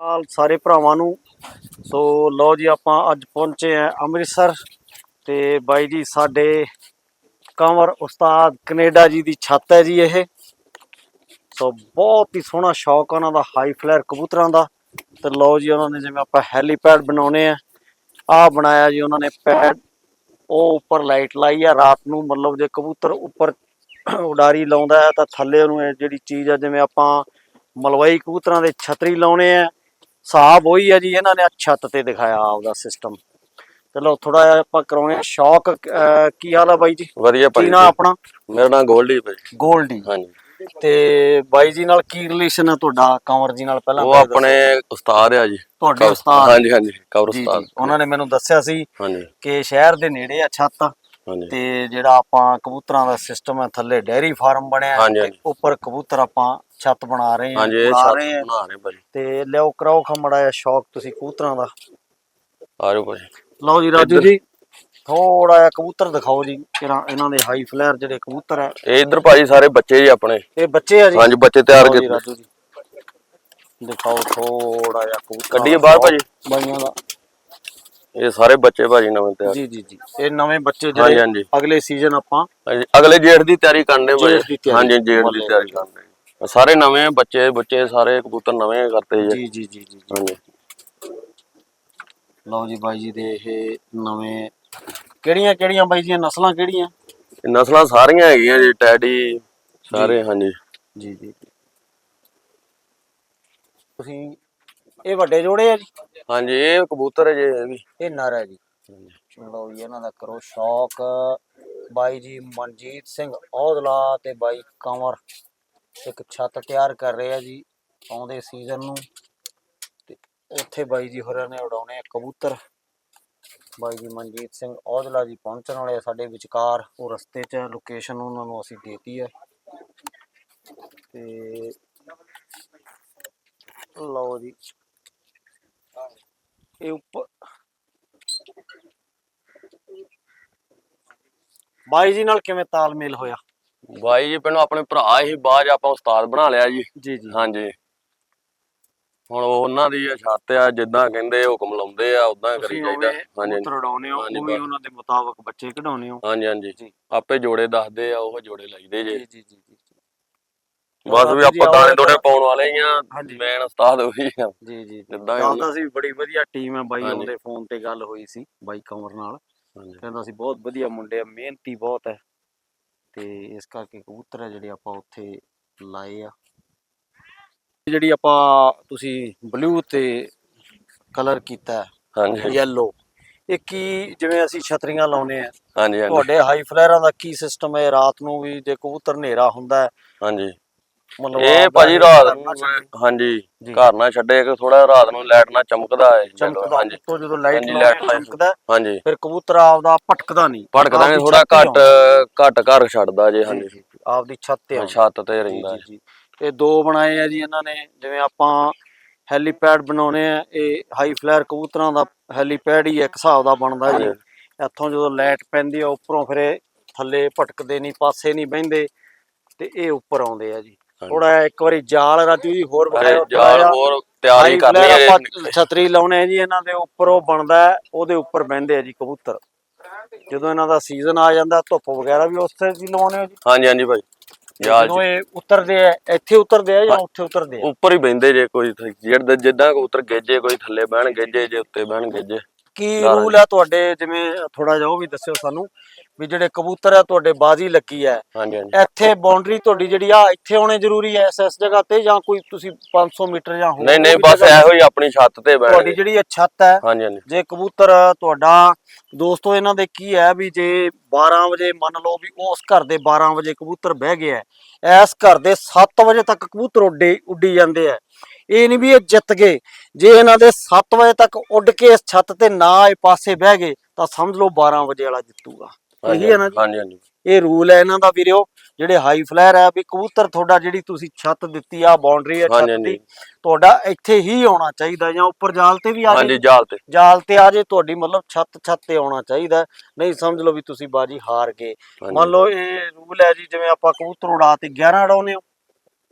ਹਾਲ ਸਾਰੇ ਭਰਾਵਾਂ ਨੂੰ। ਸੋ ਲਓ ਜੀ, ਆਪਾਂ ਅੱਜ ਪਹੁੰਚੇ ਆ ਅੰਮ੍ਰਿਤਸਰ ਤੇ ਬਾਈ ਜੀ, ਸਾਡੇ ਕੰਵਰ ਉਸਤਾਦ ਕੈਨੇਡਾ ਜੀ ਦੀ ਛੱਤ ਹੈ ਜੀ ਇਹ। ਸੋ ਬਹੁਤ ਹੀ ਸੋਹਣਾ ਸ਼ੌਕ ਉਹਨਾਂ ਦਾ, ਹਾਈ ਫਲੈਰ ਕਬੂਤਰਾਂ ਦਾ। ਤੇ ਲਓ ਜੀ, ਉਹਨਾਂ ਨੇ ਜਿਵੇਂ ਆਪਾਂ ਹੈਲੀਪੈਡ ਬਣਾਉਣੇ ਆ ਆ ਬਣਾਇਆ ਜੀ ਉਹਨਾਂ ਨੇ ਪੈਡ। ਉਹ ਉੱਪਰ ਲਾਈਟ ਲਾਈ ਆ, ਰਾਤ ਨੂੰ ਮਤਲਬ ਜੇ ਕਬੂਤਰ ਉੱਪਰ ਉਡਾਰੀ ਲਾਉਂਦਾ ਹੈ ਤਾਂ ਥੱਲੇ ਉਹਨੂੰ ਇਹ ਜਿਹੜੀ ਚੀਜ਼ ਆ, ਜਿਵੇਂ ਆਪਾਂ ਮਲਵਈ ਕਬੂਤਰਾਂ ਦੇ ਛਤਰੀ ਲਾਉਣੇ ਆ ਹਿਸਾਬ ਉਹੀ ਆ ਜੀ ਇਹਨਾਂ ਨੇ ਛੱਤ ਤੇ ਦਿਖਾਇਆ ਆਪਦਾ ਸਿਸਟਮ ਚਲੋ ਥੋੜਾ ਜਿਹਾ ਆਪਾਂ ਕਰਾਉਣੇ ਸ਼ੌਕ ਕੀ ਹਾਲ ਆ ਬਾਈ ਜੀ? ਵਧੀਆ ਕੀ ਭਾਈ ਨਾਂ ਆਪਣਾ? ਮੇਰਾ ਨਾਮ ਗੋਲਡੀ ਭਾਈ। ਗੋਲਡੀ। ਹਾਂਜੀ। ਤੇ ਬਾਈ ਜੀ ਨਾਲ ਕੀ ਰਿਲੇਸ਼ਨ ਆ ਤੁਹਾਡਾ ਕੰਵਰ ਜੀ ਨਾਲ ਪਹਿਲਾਂ ਉਹ ਆਪਣੇ ਉਸਤਾਦ ਆ ਜੀ। ਤੁਹਾਡੇ ਉਸਤਾਦ। ਹਾਂਜੀ ਹਾਂਜੀ ਕਵਰ ਉਸਤਾਦ। ਉਹਨਾਂ ਨੇ ਮੈਨੂੰ ਦੱਸਿਆ ਸੀ ਹਾਂਜੀ। ਕਿ ਸ਼ਹਿਰ ਦੇ ਨੇੜੇ ਆ ਛੱਤ। ਤੇ ਜਿਹੜਾ ਆਪਾਂ ਕਬੂਤਰਾਂ ਦਾ ਸਿਸਟਮ ਹੈ ਥੱਲੇ ਡੈਰੀ ਫਾਰਮ ਬਣਿਆ। ਉੱਪਰ ਕਬੂਤਰ ਆਪਾਂ ਛੱਤ ਬਣਾ ਰਹੇ ਹਾਂ ਹਾਂਜੀ ਇਹ ਬਣਾ ਛੱਤ ਰਹੇ ਹਾਂ। ਬਣਾ ਰਹੇ ਭਾਈ ਤੇ ਲਿਓ ਕਰਾਓ ਖਮੜਾ ਜਿਹਾ ਸ਼ੌਕ ਤੁਸੀਂ ਕਬੂਤਰਾਂ ਦਾ। ਆ ਜਾਓ ਭਾਈ ਲਓ ਜੀ ਰਾਜੂ। ਜੀ। ਥੋੜਾ ਜਿਹਾ ਕਬੂਤਰ ਦਿਖਾਓ ਜੀ ਕਿਹੜਾ ਇਹਨਾਂ ਦੇ ਹਾਈ ਫਲਾਇਰ ਜਿਹੜੇ ਕਬੂਤਰ ਹੈ ਇਹ ਇਧਰ ਭਾਜੀ ਸਾਰੇ ਬੱਚੇ ਜੀ ਆਪਣੇ। ਇਹ ਬੱਚੇ ਆ ਜੀ? ਹਾਂਜੀ ਬੱਚੇ ਤਿਆਰ ਲਓ ਜੀ ਕੀਤੇ। ਰਾਜੂ ਜੀ। ਦਿਖਾਓ ਥੋੜਾ ਜਿਹਾ ਕਬੂਤਰ। ਕੱਢੀਏ ਬਾਹਰ ਭਾਜੀ। ਬਾਈਆਂ ਦਾ। ਇਹ ਸਾਰੇ ਬੱਚੇ ਭਾਜੀ ਨਵੇਂ ਤਿਆਰ। ਜੀ ਜੀ ਜੀ। ਇਹ ਨਵੇਂ ਬੱਚੇ ਹਾਂਜੀ ਜਿਹੜੇ ਹਾਂਜੀ ਅਗਲੇ ਸੀਜ਼ਨ ਆਪਾਂ ਹਾਂਜੀ, ਅਗਲੇ ਜੇਠ ਦੀ ਤਿਆਰੀ ਕਰਨੇ ਜੇਠ ਦੀ ਤਿਆਰੀ। ਹਾਂਜੀ ਜੇਠ ਦੀ ਤਿਆਰੀ ਕਰਨੇ ਸਾਰੇ ਨਵੇਂ ਬੱਚੇ ਬੱਚੇ ਸਾਰੇ ਕਬੂਤਰ ਨਵੇਂ ਕਰਤੇ ਜੀ। ਜੀ ਜੀ ਜੀ ਜੀ ਜੀ। ਹਾਂਜੀ। ਲਓ ਜੀ ਬਾਈ ਜੀ ਦੇ ਇਹ ਨਵੇਂ ਕਿਹੜੀਆਂ ਕਿਹੜੀਆਂ ਬਾਈ ਜੀ ਨਸਲਾਂ ਕਿਹੜੀਆਂ? ਇਹ ਨਸਲਾਂ ਸਾਰੀਆਂ ਹੈਗੀਆਂ ਜੀ ਟੈਡੀ ਸਾਰੇ ਹਾਂਜੀ। ਜੀ ਜੀ ਜੀ। ਤੁਸੀਂ ਇਹ ਵੱਡੇ ਜੋੜੇ ਆ ਜੀ? ਹਾਂਜੀ ਇਹ ਕਬੂਤਰ ਹੈ ਜੀ ਇਹ ਵੀ। ਇਹ ਨਰ ਹੈ ਜੀ। ਲਓ ਜੀ ਇਹਨਾਂ ਦਾ ਕਰੋ ਸ਼ੌਕ। ਬਾਈ ਜੀ ਮਨਜੀਤ ਸਿੰਘ ਔਦਲਾ ਤੇ ਬਾਈ ਕੰਵਰ। ਇੱਕ ਛੱਤ ਤਿਆਰ ਕਰ ਰਹੇ ਆ ਜੀ ਆਉਂਦੇ ਸੀਜ਼ਨ ਨੂੰ। ਤੇ ਉੱਥੇ ਬਾਈ ਜੀ ਹੋਰਾਂ ਨੇ ਉਡਾਉਣੇ ਆ ਕਬੂਤਰ। ਬਾਈ ਜੀ ਮਨਜੀਤ ਸਿੰਘ ਔਜਲਾ ਜੀ ਪਹੁੰਚਣ ਵਾਲੇ ਸਾਡੇ ਵਿਚਕਾਰ। ਉਹ ਰਸਤੇ 'ਚ ਲੋਕੇਸ਼ਨ ਉਹਨਾਂ ਨੂੰ ਅਸੀਂ ਦੇਤੀ ਹੈ ਤੇ ਲਓ ਜੀ। ਇਹ ਉੱਪਰ ਬਾਈ ਜੀ ਨਾਲ ਕਿਵੇਂ ਤਾਲਮੇਲ ਹੋਇਆ? ਬਾਈ ਜੀ ਪਹਿਲਾਂ ਆਪਣੇ ਭਰਾ ਹੀ ਬਾਅਦ 'ਚ ਆਪਾਂ ਉਸਤਾਦ ਬਣਾ ਲਿਆ ਜੀ। ਜੀ ਜੀ। ਹਾਂਜੀ। ਹੁਣ ਉਹ ਉਹਨਾਂ ਦੀ ਆ ਛੱਤ ਆ ਜਿੱਦਾਂ ਕਹਿੰਦੇ ਹੁਕਮ ਲਾਉਂਦੇ ਆ ਉਦਾਂ ਕਰੀ ਜਾਈਦਾ। ਹਾਂਜੀ ਹੋ ਹਾਂਜੀ, ਉਹ ਵੀ। ਉਹਨਾਂ ਦੇ ਮੁਤਾਬਕ ਬੱਚੇ ਕਢਾਉਣੇ ਹੋ। ਹਾਂਜੀ ਹਾਂਜੀ। ਆਪੇ ਜੋੜੇ ਦੱਸਦੇ ਆ ਉਹ ਜੋੜੇ ਲਾਈਦੇ ਜੇ। ਜੀ ਜੀ ਬਸ ਵੀ ਆਪਾਂ ਦਾਣੇ ਦੋੜੇ ਪਾਉਣ ਵਾਲੇ ਹੀ ਆ। ਮੇਨ ਉਸਤਾਦ ਉਹੀ ਆ। ਜੀ ਜੀ ਜਿੱਦਾਂ ਦੱਸਦਾ ਸੀ ਬੜੀ ਵਧੀਆ ਟੀਮ ਹੈ ਬਾਈ। ਉਹਦੇ ਫੋਨ ਤੇ ਗੱਲ ਹੋਈ ਸੀ ਬਾਈ ਕੰਵਰ ਨਾਲ। ਕਹਿੰਦਾ ਸੀ ਬਹੁਤ ਵਧੀਆ ਮੁੰਡੇ ਆ ਮਿਹਨਤੀ ਬਹੁਤ ਹੈ। ਤੇ ਇਸ ਕਰਕੇ ਕਬੂਤਰ ਹੈ ਜਿਹੜੇ ਆਪਾਂ ਉੱਥੇ ਲਾਏ ਆ। ਜਿਹੜੀ ਆਪਾਂ ਤੁਸੀਂ ਬਲੂ ਤੇ ਕਲਰ ਕੀਤਾ ਹਾਂਜੀ ਯੈਲੋ ਇਹ ਕੀ ਜਿਵੇਂ ਅਸੀਂ ਛਤਰੀਆਂ ਲਾਉਨੇ ਆ ਹਾਂਜੀ ਹਾਂਜੀ। ਤੁਹਾਡੇ ਹਾਈ ਫਲਾਇਰਾਂ ਦਾ ਕੀ ਸਿਸਟਮ ਹੈ? ਰਾਤ ਨੂੰ ਵੀ ਜੇ ਕਬੂਤਰ ਹਨੇਰਾ ਹੁੰਦਾ ਹੈ ਹਾਂਜੀ। ਮਤਲਬ ਇਹ ਭਾਜੀ ਰਾਤ ਨੂੰ। ਹਾਂਜੀ। ਘਰ ਨਾ ਛੱਡੇ ਕਿ ਥੋੜਾ ਰਾਤ ਨੂੰ ਲਾਈਟ ਨਾਲ ਚਮਕਦਾ ਹੈ ਚਮਕਦਾ ਹਾਂਜੀ ਉੱਤੋਂ ਜਦੋਂ ਲਾਈਟ ਚਮਕਦਾ ਹਾਂਜੀ ਫਿਰ ਕਬੂਤਰ ਆਪਦਾ ਭਟਕਦਾ ਨਹੀਂ ਭੜਕਦਾ ਨੇ ਆਪਦੀ ਥੋੜਾ ਤੇ ਘੱਟ ਘੱਟ ਘਰ ਛੱਡਦਾ ਜੇ। ਹਾਂਜੀ ਆਪਦੀ ਛੱਤ ਤੇ। ਛੱਤ ਤੇ ਰਹਿੰਦਾ ਇਹ ਦੋ ਬਣਾਏ ਆ ਜੀ ਇਹਨਾਂ ਨੇ ਜਿਵੇਂ ਆਪਾਂ ਹੈਲੀਪੈਡ ਬਣਾਉਣੇ ਆ ਇਹ ਹਾਈ ਫਲਾਇਰ ਕਬੂਤਰਾਂ ਦਾ ਹੈਲੀਪੈਡ ਹੀ ਇੱਕ ਹਿਸਾਬ ਦਾ ਬਣਦਾ ਜੀ ਇੱਥੋਂ ਜਦੋਂ ਲਾਈਟ ਪੈਂਦੀ ਆ ਉੱਪਰੋਂ ਫਿਰ ਥੱਲੇ ਭਟਕਦੇ ਨਹੀਂ ਪਾਸੇ ਨਹੀਂ ਬਹਿੰਦੇ ਤੇ ਇਹ ਉੱਪਰ ਆਉਂਦੇ ਆ ਜੀ। ਥੋੜਾ ਇੱਕ ਵਾਰੀ ਜਾਲ ਰਾਜੂ ਜੀ ਹੋਰ ਯਾਰ ਜਿਹਾ। ਹੋਰ ਤਿਆਰੀ ਕਰਨੀ ਹੈ। ਛਤਰੀ ਲਾਉਣੇ ਆ ਜੀ ਇਹਨਾਂ ਦੇ ਉੱਪਰ ਉਹ ਬਣਦਾ ਹੈ, ਉਹਦੇ ਉੱਪਰ ਬਹਿੰਦੇ ਆ ਜੀ ਕਬੂਤਰ। ਜਦੋਂ ਇਹਨਾਂ ਦਾ ਸੀਜ਼ਨ ਆ ਜਾਂਦਾ ਧੁੱਪ ਵਗੈਰਾ ਵੀ ਉਸੇ ਜੀ ਲਵਾਉਣੇ ਆ ਜੀ। ਹਾਂਜੀ ਹਾਂਜੀ ਭਾਈ। ਜਾਲ ਜਦੋਂ ਇਹ ਉਤਰਦੇ ਆ ਇੱਥੇ ਉਤਰਦੇ ਆ ਜਾਂ ਉੱਥੇ ਉਤਰਦੇ ਆ? ਉੱਪਰ ਹੀ ਬਹਿੰਦੇ ਜੇ ਕੋਈ ਜਿਹੜਾ ਜਿੱਦਾਂ ਕਬੂਤਰ ਗੇਜੇ ਕੋਈ ਥੱਲੇ ਬਹਿਣ ਗੇਜੇ ਜੇ ਉੱਤੇ ਬਹਿਣ ਗੇਜੇ। ਕੀ ਰੂਲ ਹੈ ਤੁਹਾਡੇ? ਜਿਵੇਂ ਥੋੜਾ ਜਿਹਾ ਉਹ ਵੀ ਦੱਸਿਓ ਸਾਨੂੰ। ਵੀ ਜਿਹੜੇ ਕਬੂਤਰ ਆ ਤੁਹਾਡੇ ਬਾਜ਼ੀ ਲੱਗੀ ਹੈ। ਹਾਂਜੀ ਹਾਂਜੀ। ਇੱਥੇ ਬਾਉਂਡਰੀ ਤੁਹਾਡੀ ਜਿਹੜੀ ਆ ਇੱਥੇ ਹੋਣੇ ਜ਼ਰੂਰੀ ਹੈ ਇਸ ਇਸ ਜਗ੍ਹਾ ਤੇ ਜਾਂ ਕੋਈ ਤੁਸੀਂ 500 ਮੀਟਰ ਜਾਂ ਨਹੀਂ ਨਹੀਂ ਬਸ ਇਹੋ ਹੀ ਆਪਣੀ ਛੱਤ ਤੇ ਤੁਹਾਡੀ ਬਹਿਣ ਜਿਹੜੀ ਇਹ ਛੱਤ ਹੈ ਹਾਂਜੀ ਹਾਂਜੀ। ਜੇ ਕਬੂਤਰ ਤੁਹਾਡਾ ਦੋਸਤੋ ਇਹਨਾਂ ਦੇ ਕੀ ਹੈ ਵੀ ਜੇ 12 ਵਜੇ ਮੰਨ ਲਓ ਵੀ ਉਸ ਘਰ ਦੇ 12 ਵਜੇ ਕਬੂਤਰ ਬਹਿ ਗਿਆ ਇਸ ਘਰ ਦੇ 7 ਵਜੇ ਤੱਕ ਕਬੂਤਰ ਉੱਡੇ ਉੱਡੀ ਜਾਂਦੇ ਆ ਇਹ ਨਹੀਂ ਵੀ ਇਹ ਜਿੱਤ ਗਏ। ਜੇ ਇਹਨਾਂ ਦੇ 7 ਵਜੇ ਤੱਕ ਉੱਡ ਕੇ ਇਸ ਛੱਤ ਤੇ ਨਾ ਇਹ ਪਾਸੇ ਬਹਿ ਗਏ ਤਾਂ ਸਮਝ ਲਓ 12 ਵਜੇ ਵਾਲਾ ਜਿੱਤੂਗਾ। ਇਹੀ ਹੈ ਨਾ ਜੀ। ਹਾਂਜੀ ਹਾਂਜੀ। ਇਹ ਰੂਲ ਹੈ ਇਹਨਾਂ ਦਾ ਵੀਰਿਓ ਜਿਹੜੇ ਹਾਈ ਫਲਾਇਰ ਹੈ ਵੀ ਕਬੂਤਰ ਤੁਹਾਡਾ ਜਿਹੜੀ ਤੁਸੀਂ ਛੱਤ ਦਿੱਤੀ ਆ ਬਾਉਂਡਰੀ ਹੈ ਛੱਤ ਦੀ ਤੁਹਾਡਾ ਇੱਥੇ ਹੀ ਆਉਣਾ ਚਾਹੀਦਾ ਜਾਂ ਉੱਪਰ ਜਾਲ ਤੇ ਵੀ ਆ ਹਾਂਜੀ ਜਾਏ ਜਾਲ ਤੇ। ਜਾਲ ਤੇ ਆ ਜੇ ਤੁਹਾਡੀ ਮਤਲਬ ਛੱਤ ਛੱਤ ਤੇ ਆਉਣਾ ਚਾਹੀਦਾ। ਨਹੀਂ ਸਮਝ ਲਓ ਵੀ ਤੁਸੀਂ ਬਾਜੀ ਹਾਰ ਗਏ। ਮੰਨ ਲਓ ਇਹ ਰੂਲ ਹੈ ਜੀ ਜਿਵੇਂ ਆਪਾਂ ਕਬੂਤਰ ਉਡਾ ਤੇ 11 ਉਡਾਉਨੇ ਹੋ।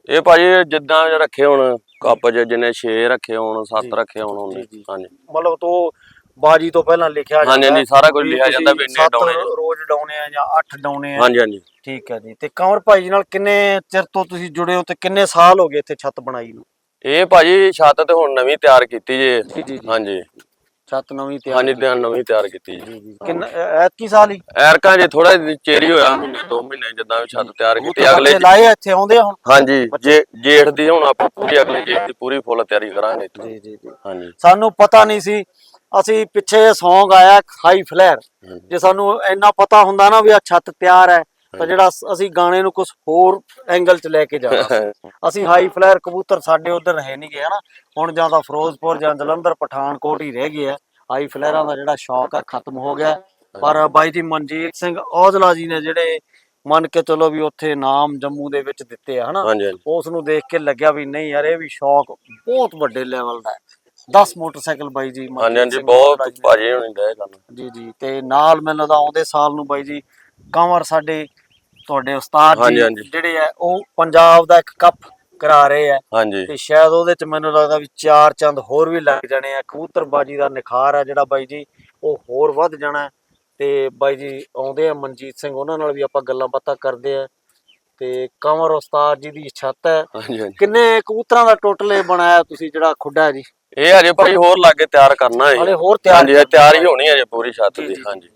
ਇਹ ਭਾਜੀ ਜਿੱਦਾਂ ਰੱਖੇ ਹੁਣ ਕੱਪ ਜਿੰਨੇ 6 ਰੱਖੇ ਹੋਣ 7 ਜੀ। ਰੱਖੇ ਹੋਣ ਜੀ, ਜੀ। ਹਾਂਜੀ। ਮਤਲਬ ਤੋਂ ਬਾਜੀ ਤੋਂ ਪਹਿਲਾਂ ਲਿਖਿਆ ਹਾਂਜੀ, ਜਾਂਦਾ ਹਾਂਜੀ, ਸਾਰਾ ਕੁਝ ਵੀ ਲਿਖਿਆ ਜਾਂਦਾ ਵੀ ਇੰਨੇ ਸੱਤ ਡਾਉਣੇ ਆ। ਰੋਜ਼ ਡਾਉਣੇ ਆ ਜਾਂ 8 ਡਾਉਣੇ ਆ। ਹਾਂਜੀ ਹਾਂਜੀ। ਠੀਕ ਹੈ ਜੀ। ਤੇ ਕੰਵਰ ਭਾਈ ਜੀ ਨਾਲ ਕਿੰਨੇ ਚਿਰ ਤੋਂ ਤੁਸੀਂ ਜੁੜੇ ਹੋ ਤੇ ਕਿੰਨੇ ਸਾਲ ਹੋ ਗਏ ਇੱਥੇ ਛੱਤ ਬਣਾਈ ਨੂੰ? ਇਹ ਭਾਜੀ ਛੱਤ ਤੇ ਹੁਣ ਨਵੀਂ ਤਿਆਰ ਕੀਤੀ ਜੇ। ਜੀ ਜੀ ਹਾਂਜੀ। ਛੱਤ ਨਵੀਂ ਤਿਆਰ ਹਾਂਜੀ ਤੇ ਨਵੀਂ ਤਿਆਰ ਕੀਤੀ ਜੀ। ਕਿੰਨਾ ਐਤਕੀ ਸਾਲ ਹੀ? ਐਰਕਾਂ ਜੇ ਥੋੜਾ ਚੇਰੀ ਹੋਇਆ ਮਹੀਨੇ ਦੋ ਮਹੀਨੇ ਜਿੱਦਾਂ ਵੀ ਛੱਤ ਤਿਆਰ ਕੀਤੀ ਅਗਲੇ ਬੱਚੇ ਲਾਏ ਆ ਇੱਥੇ ਆਉਂਦੇ ਆ ਹੁਣ? ਹਾਂਜੀ ਜੇ ਜੇਠ ਦੀ ਹੁਣ ਆਪਾਂ ਪੂਰੀ ਅਗਲੇ ਜੇਠ ਦੀ ਪੂਰੀ ਫੁੱਲ ਤਿਆਰੀ ਕਰਾਂਗੇ ਜੀ ਜੀ। ਹਾਂਜੀ। ਸਾਨੂੰ ਪਤਾ ਨਹੀਂ ਸੀ ਅਸੀਂ ਪਿੱਛੇ Song ਆਇਆ ਹਾਈ ਫਲੇਅਰ। ਜੇ ਸਾਨੂੰ ਇੰਨਾ ਪਤਾ ਹੁੰਦਾ ਨਾ ਵੀ ਆ ਛੱਤ ਤਿਆਰ ਹੈ ਤਾਂ ਜਿਹੜਾ ਅਸੀਂ ਗਾਣੇ ਨੂੰ ਕੁਝ ਹੋਰ ਐਂਗਲ 'ਚ ਲੈ ਕੇ ਜਾਣਾ। ਅਸੀਂ ਹਾਈ ਫਲੇਅਰ ਕਬੂਤਰ ਸਾਡੇ ਉਧਰ ਹੈ ਨਹੀਂ ਗਏ ਹਨਾ? ਹੁਣ ਜਾਂ ਤਾਂ ਫਿਰੋਜ਼ਪੁਰ ਜਾਂ ਜਲੰਧਰ ਪਠਾਨਕੋਟ ਹੀ ਰਹਿ ਗਏ ਆ। ਹਾਈ ਫਲੇਅਰਾਂ ਦਾ ਜਿਹੜਾ ਸ਼ੌਕ ਆ ਖਤਮ ਹੋ ਗਿਆ। ਪਰ ਬਾਈ ਜੀ ਮਨਜੀਤ ਸਿੰਘ ਔਜਲਾ ਜੀ ਨੇ ਜਿਹੜੇ ਮੰਨ ਕੇ ਚਲੋ ਵੀ ਉੱਥੇ ਨਾਮ ਜੰਮੂ ਦੇ ਵਿੱਚ ਦਿੱਤੇ ਆ ਹਨਾ? ਉਸ ਨੂੰ ਦੇਖ ਕੇ ਲੱਗਿਆ ਵੀ ਨਹੀਂ ਯਾਰ ਇਹ ਵੀ ਸ਼ੌਕ ਬਹੁਤ ਵੱਡੇ ਲੈਵਲ ਦਾ ਹੈ। 10 ਮੋਟਰਸਾਈਕਲ ਬਾਈ ਜੀ ਮਨਜੀਤ ਹਾਂਜੀ ਹਾਂਜੀ ਸਿੰਘ ਬਹੁਤ ਔਜਲਾ ਜੀ ਨੇ ਭਾਜੀ ਹੋਣੀ ਦਾ ਇਹ ਕੰਮ ਜੀ ਜੀ ਤੇ ਨਾਲ ਮੈਨੂੰ ਲੱਗਦਾ ਆਉਂਦੇ ਸਾਲ ਨੂੰ ਬਾਈ ਜੀ ਕੰਵਰ ਸਾਡੇ ਤੁਹਾਡੇ ਉਸਤਾਦ ਹਾਂਜੀ, ਜੀ ਹਾਂਜੀ। ਜਿਹੜੇ ਆ ਉਹ ਪੰਜਾਬ ਦਾ ਇੱਕ ਕੱਪ ਕਰਾ ਰਹੇ ਆ। ਹਾਂਜੀ। ਤੇ ਸ਼ਾਇਦ ਉਹਦੇ ਚ ਮੈਨੂੰ ਲੱਗਦਾ ਵੀ ਚਾਰ ਚੰਦ ਹੋਰ ਵੀ ਲੱਗ ਜਾਣੇ ਆ। ਕਬੂਤਰਬਾਜੀ ਦਾ ਨਿਖਾਰ ਆ ਜਿਹੜਾ ਬਾਈ ਜੀ ਉਹ ਹੋਰ ਵੱਧ ਜਾਣਾ। ਹੈ। ਤੇ ਬਾਈ ਜੀ ਆਉਂਦੇ ਆ ਮਨਜੀਤ ਸਿੰਘ ਉਹਨਾਂ ਨਾਲ ਵੀ ਆਪਾਂ ਗੱਲਾਂ ਬਾਤਾਂ ਕਰਦੇ ਆ। ਤੇ ਕੰਵਰ ਉਸਤਾਦ ਜੀ ਦੀ ਛੱਤ ਹੈ। ਹਾਂਜੀ ਹਾਂਜੀ। ਕਿੰਨੇ ਕਬੂਤਰਾਂ ਦਾ ਟੋਟਲ ਬਣਾਇਆ ਤੁਸੀਂ ਜਿਹੜਾ ਖੁੱਡਾ ਹੈ ਜੀ? ਇਹ ਹਜੇ ਭਾਈ ਹੋਰ ਲਾਗੇ ਤਿਆਰ ਕਰਨਾ ਹੈ। ਹਲੇ ਹੋਰ ਤਿਆਰ ਹਾਂਜੀ ਇਹ ਤਿਆਰ ਹੀ ਹੋਣੀ ਹੈ ਹਜੇ ਪੂਰੀ ਛੱਤ ਦੀ ਹਾਂਜੀ।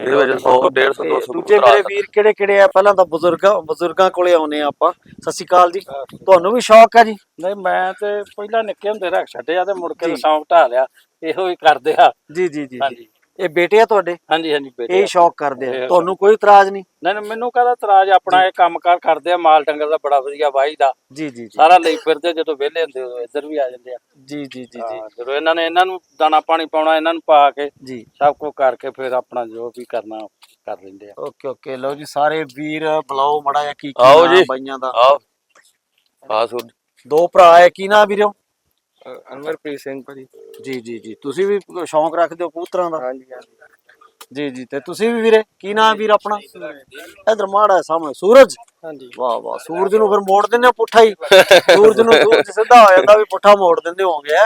ਇਹਦੇ ਵਿੱਚ 100 150 ਤੇ 200 ਦੂਜੇ ਮੇਰੇ ਵੀਰ ਕਿਹੜੇ ਕਿਹੜੇ ਆ? ਪਹਿਲਾਂ ਤਾਂ ਬਜ਼ੁਰਗਾਂ ਬਜ਼ੁਰਗਾਂ ਕੋਲੇ ਆਉਨੇ ਆ ਆਪਾਂ। ਸਤਿ ਸ਼੍ਰੀ ਅਕਾਲ ਜੀ। ਤੁਹਾਨੂੰ ਵੀ ਸ਼ੌਕ ਹੈ ਜੀ? ਨਹੀਂ ਮੈਂ ਤੇ ਪਹਿਲਾਂ ਨਿੱਕੇ ਹੁੰਦੇ ਰੱਖ ਛੱਡਿਆ ਤੇ ਮੁੜ ਕੇ। ਸ਼ੌਂਕ ਢਾ ਲਿਆ। ਇਹੋ ਹੀ ਕਰਦੇ ਆ। ਜੀ ਜੀ ਜੀ। ਹਾਂਜੀ। ਇਹ ਬੇਟੇ ਆ ਤੁਹਾਡੇ? ਹਾਂਜੀ ਹਾਂਜੀ ਬੇਟੇ ਇਹ ਸ਼ੌਕ ਕਰਦੇ ਆ। ਤੁਹਾਨੂੰ ਕੋਈ ਇਤਰਾਜ਼ ਨਹੀਂ? ਨਹੀਂ ਨਹੀਂ, ਮੈਨੂੰ ਕਹਦਾ ਤਰਾਜ ਆਪਣਾ ਇਹ ਕੰਮਕਾਰ ਕਰਦੇ ਆ ਮਾਲ ਡੰਗਰ ਦਾ ਬੜਾ ਵਧੀਆ ਵਾਹੀ ਦਾ। ਜੀ ਜੀ ਸਾਰਾ ਲਈ ਫਿਰਦੇ ਜਦੋਂ ਵਿਹਲੇ ਹੁੰਦੇ ਉਦੋਂ ਇੱਧਰ ਵੀ ਆ ਜਾਂਦੇ ਆ। ਜੀ ਜੀ ਜੀ ਜੀ। ਜਦੋਂ ਇਹਨਾਂ ਨੇ ਇਹਨਾਂ ਨੂੰ ਦਾਣਾ ਪਾਣੀ ਪਾਉਣਾ ਇਹਨਾਂ ਨੂੰ ਪਾ ਕੇ ਜੀ। ਸਭ ਕੁਝ ਕਰਕੇ ਫਿਰ ਆਪਣਾ ਜੋ ਵੀ ਕਰਨਾ ਕਰ ਲੈਂਦੇ ਆ। Okay okay. ਲਓ ਜੀ ਸਾਰੇ ਵੀਰ ਬੁਲਾਓ ਮੜਾ ਕੀ ਕੀ। ਬਾਈਆਂ ਦਾ। ਆਓ। ਸੁਣ। ਦੋ ਭਰਾ ਹੈ ਕੀ ਨਾਂ ਵੀਰੋ? ਅਨਵਰਪ੍ਰੀਤ ਸਿੰਘ ਭਾਜੀ। ਜੀ ਜੀ ਜੀ। ਤੁਸੀਂ ਵੀ ਸ਼ੌਂਕ ਰੱਖਦੇ ਹੋ ਕਬੂਤਰਾਂ ਦਾ? ਹਾਂਜੀ ਹਾਂਜੀ। ਜੀ ਜੀ। ਤੇ ਤੁਸੀਂ ਵੀ ਵੀਰੇ ਕੀ ਨਾਂ ਵੀਰ ਆਪਣਾ? ਇਧਰ ਮਾੜਾ ਹੈ ਸਾਹਮਣੇ ਸੂਰਜ? ਹਾਂਜੀ। ਵਾਹ ਵਾਹ ਸੂਰਜ ਨੂੰ ਫਿਰ ਮੋੜ ਦਿੰਦੇ ਹੋ ਪੁੱਠਾ ਹੀ। ਸੂਰਜ ਨੂੰ ਸੂਰਜ ਸਿੱਧਾ ਹੋ ਜਾਂਦਾ ਵੀ ਪੁੱਠਾ ਮੋੜ ਦਿੰਦੇ ਹੋਗੇ।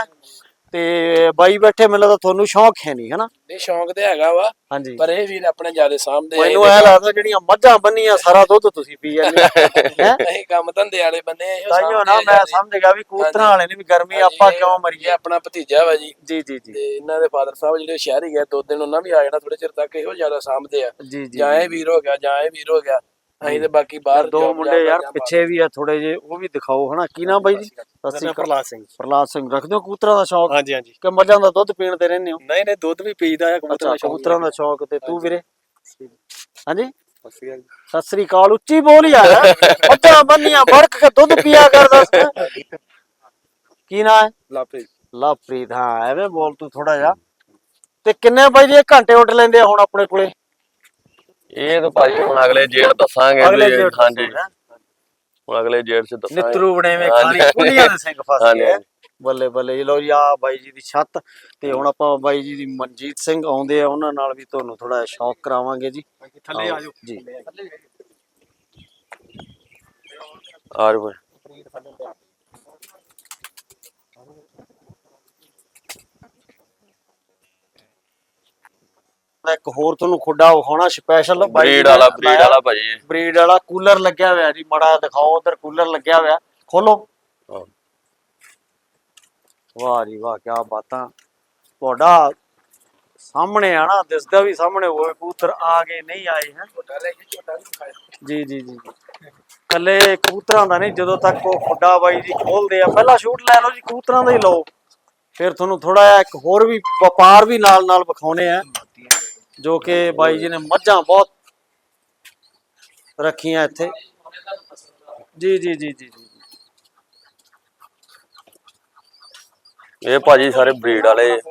ਤੇ ਬਾਈ ਬੈਠੇ ਮੈਨੂੰ ਲੱਗਦਾ ਤੁਹਾਨੂੰ ਸ਼ੌਂਕ ਹੈ ਨਹੀਂ ਹਨਾ? ਨਹੀਂ ਸ਼ੌਂਕ ਤੇ ਹੈਗਾ ਵਾ ਹਾਂਜੀ। ਪਰ ਇਹ ਵੀਰ ਆਪਣੇ ਜਿਆਦੇ ਸਾਹਮਣੇ ਮੈਨੂੰ ਐ ਲੱਗਦਾ ਜਿਹੜੀਆਂ ਮੱਝਾਂ ਬੰਨੀਆਂ ਸਾਰਾ ਦੁੱਧ ਤੁਸੀਂ ਪੀ ਜਾਂਦੇ ਹੈ। ਅਸੀਂ ਕੰਮ ਧੰਦੇ ਵਾਲੇ ਬੰਦੇ ਆ ਇਹੋ ਤਾਈਓ ਨਾ ਮੈਂ ਜ਼ਿਆਦੇ। ਸਮਝ ਗਿਆ ਵੀ ਕੂਤਰਾਂ ਵਾਲੇ ਨੇ ਵੀ ਗਰਮੀ ਆਪਾਂ ਕਿਉਂ ਮਰੀਏ? ਆਪਣਾ ਭਤੀਜਾ ਵਾ ਜੀ। ਜੀ ਜੀ ਜੀ। ਤੇ ਇਹਨਾਂ ਦੇ ਫਾਦਰ ਸਾਹਿਬ ਜਿਹੜੇ ਸ਼ਹਿਰ ਹੀ ਗਏ ਦੋ ਦਿਨ ਉਹਨਾਂ ਵੀ ਆ ਜਾਣਾ ਥੋੜੇ ਚਿਰ ਤੱਕ ਇਹੋ ਜ਼ਿਆਦਾ ਸਾਂਭਦੇ ਆ। ਜਾਂ ਇਹ ਵੀਰ ਹੋ ਗਿਆ ਜਾਂ ਇਹ ਵੀਰ ਹੋ ਗਿਆ। ਅਸੀਂ ਤੇ ਬਾਕੀ ਬਾਹਰ ਦੋ job ਮੁੰਡੇ ਜਾਂਦਾ ਯਾਰ ਜਾਂ ਪਿੱਛੇ ਵੀ ਆ ਥੋੜੇ ਜੇ ਉਹ ਵੀ ਦਿਖਾਓ ਹਨਾ। ਕੀ ਨਾਮ ਬਾਈ ਜੀ? ਸਤਿ ਸ਼੍ਰੀ ਅਕਾਲ। ਪ੍ਰਲਾਦ ਸਿੰਘ। ਪ੍ਰਲਾਦ ਸਿੰਘ ਰੱਖਦੇ ਹੋ ਕੂਤਰਾਂ ਦਾ ਸ਼ੌਂਕ? ਹਾਂਜੀ ਹਾਂਜੀ। ਕਿ ਮੱਝਾਂ ਦਾ ਦੁੱਧ ਪੀਣ ਤੇ ਰਹਿੰਦੇ ਹੋ? ਨਹੀਂ ਨਹੀਂ ਦੁੱਧ ਵੀ ਪੀਦਾ ਆ ਅੱਛਾ ਕਬੂਤਰਾਂ ਦਾ ਸ਼ੌਕ ਤੇ ਤੂੰ ਵੀਰੇ? ਹਾਂਜੀ? ਸਤਿ ਸ੍ਰੀ ਅਕਾਲ। ਉੱਚੀ ਬੋਲ ਯਾਰ। ਮੱਝਾਂ ਬੰਨੀਆਂ ਫ਼ਰਕ ਕੇ ਦੁੱਧ ਪੀਆ ਕਰ ਦੱਸ। ਕੀ ਨਾਂ ਹੈ? ਲਾਪੇ ਲਵਪ੍ਰੀਤ ਹਾਂ ਐਵੇਂ ਬੋਲ ਤੂੰ ਥੋੜਾ ਜਿਹਾ। ਤੇ ਕਿੰਨੇ ਬਾਈ ਜੀ ਇਹ ਘੰਟੇ ਉੱਡ ਲੈਂਦੇ ਆ ਹੁਣ ਆਪਣੇ ਕੋਲੇ? ਇਹ ਤਾਂ ਭਾਜੀ ਹੁਣ ਅਗਲੇ ਜੇਠ ਦੱਸਾਂਗੇ ਅਗਲੇ ਜੇਠ ਹਾਂਜੀ। ਹੁਣ ਅਗਲੇ ਜੇਠ ਚ ਦੱਸਾਂਗੇ। ਨਿਤਰੂ ਬਣੇਵੇਂ। ਖਾਣੀ ਕੁੜੀਆਂ ਦੇ ਸਿੰਘ ਫਸ ਗਏ। ਬੱਲੇ ਬੱਲੇ ਜੀ ਲੋ ਜੀ ਆ ਬਾਈ ਜੀ ਦੀ ਛੱਤ ਤੇ ਹੁਣ ਆਪਾਂ ਬਾਈ ਜੀ ਦੀ ਮਨਜੀਤ ਸਿੰਘ ਆਉਂਦੇ ਆ ਉਹਨਾਂ ਨਾਲ ਵੀ ਤੁਹਾਨੂੰ ਥੋੜਾ ਸ਼ੌਕ ਕਰਾਵਾਂਗੇ ਜੀ। ਥੱਲੇ ਆ ਜਾਓ। ਜੀ। ਆ ਜਾਓ ਭਾਈ। ਇੱਕ ਹੋਰ ਤੁਹਾਨੂੰ ਖੁੱਡਾ ਵਿਖਾਉਣਾ ਸਪੈਸ਼ਲ ਬਰੀਡ ਵਾਲਾ ਬਰੀਡ ਵਾਲਾ ਭਾਜੀ। ਬਰੀਡ ਵਾਲਾ ਕੂਲਰ ਲੱਗਿਆ ਹੋਇਆ ਜੀ ਮੜਾ ਦਿਖਾਓ ਉਧਰ ਕੂਲਰ ਲੱਗਿਆ ਹੋਇਆ। ਖੋਲੋ। ਵਾਹ ਜੀ ਵਾਹ ਕੀ ਬਾਤਾਂ। ਤੁਹਾਡਾ ਸਾਹਮਣੇ ਆ ਨਾ ਦਿਸਦਾ ਵੀ ਸਾਹਮਣੇ ਹੋਵੇ ਕਬੂਤਰ ਆ ਗਏ ਨਹੀਂ ਆਏ ਹੈ। ਜੀ ਜੀ ਜੀ। ਕੱਲੇ ਕਬੂਤਰਾਂ ਦਾ ਨਹੀਂ ਜਦੋਂ ਤੱਕ ਉਹ ਖੁੱਡਾ ਬਾਈ ਜੀ ਖੋਲਦੇ ਆ ਪਹਿਲਾਂ ਸ਼ੂਟ ਲੈ ਲਓ ਜੀ ਕਬੂਤਰਾਂ ਦਾ ਹੀ ਲਓ। ਫਿਰ ਤੁਹਾਨੂੰ ਥੋੜਾ ਜਿਹਾ ਇੱਕ ਹੋਰ ਵੀ ਵਪਾਰ ਵੀ ਨਾਲ ਨਾਲ ਵਿਖਾਉਣੇ ਆ। ਜੋ ਕਿ ਬਾਈ ਜੀ ਨੇ ਮੱਝਾਂ ਬਹੁਤ ਰੱਖੀਆਂ ਇੱਥੇ। ਜੀ ਜੀ ਜੀ ਜੀ ਜੀ। ਇਹ ਭਾਜੀ ਸਾਰੇ ਬਰੀਡ ਵਾਲੇ।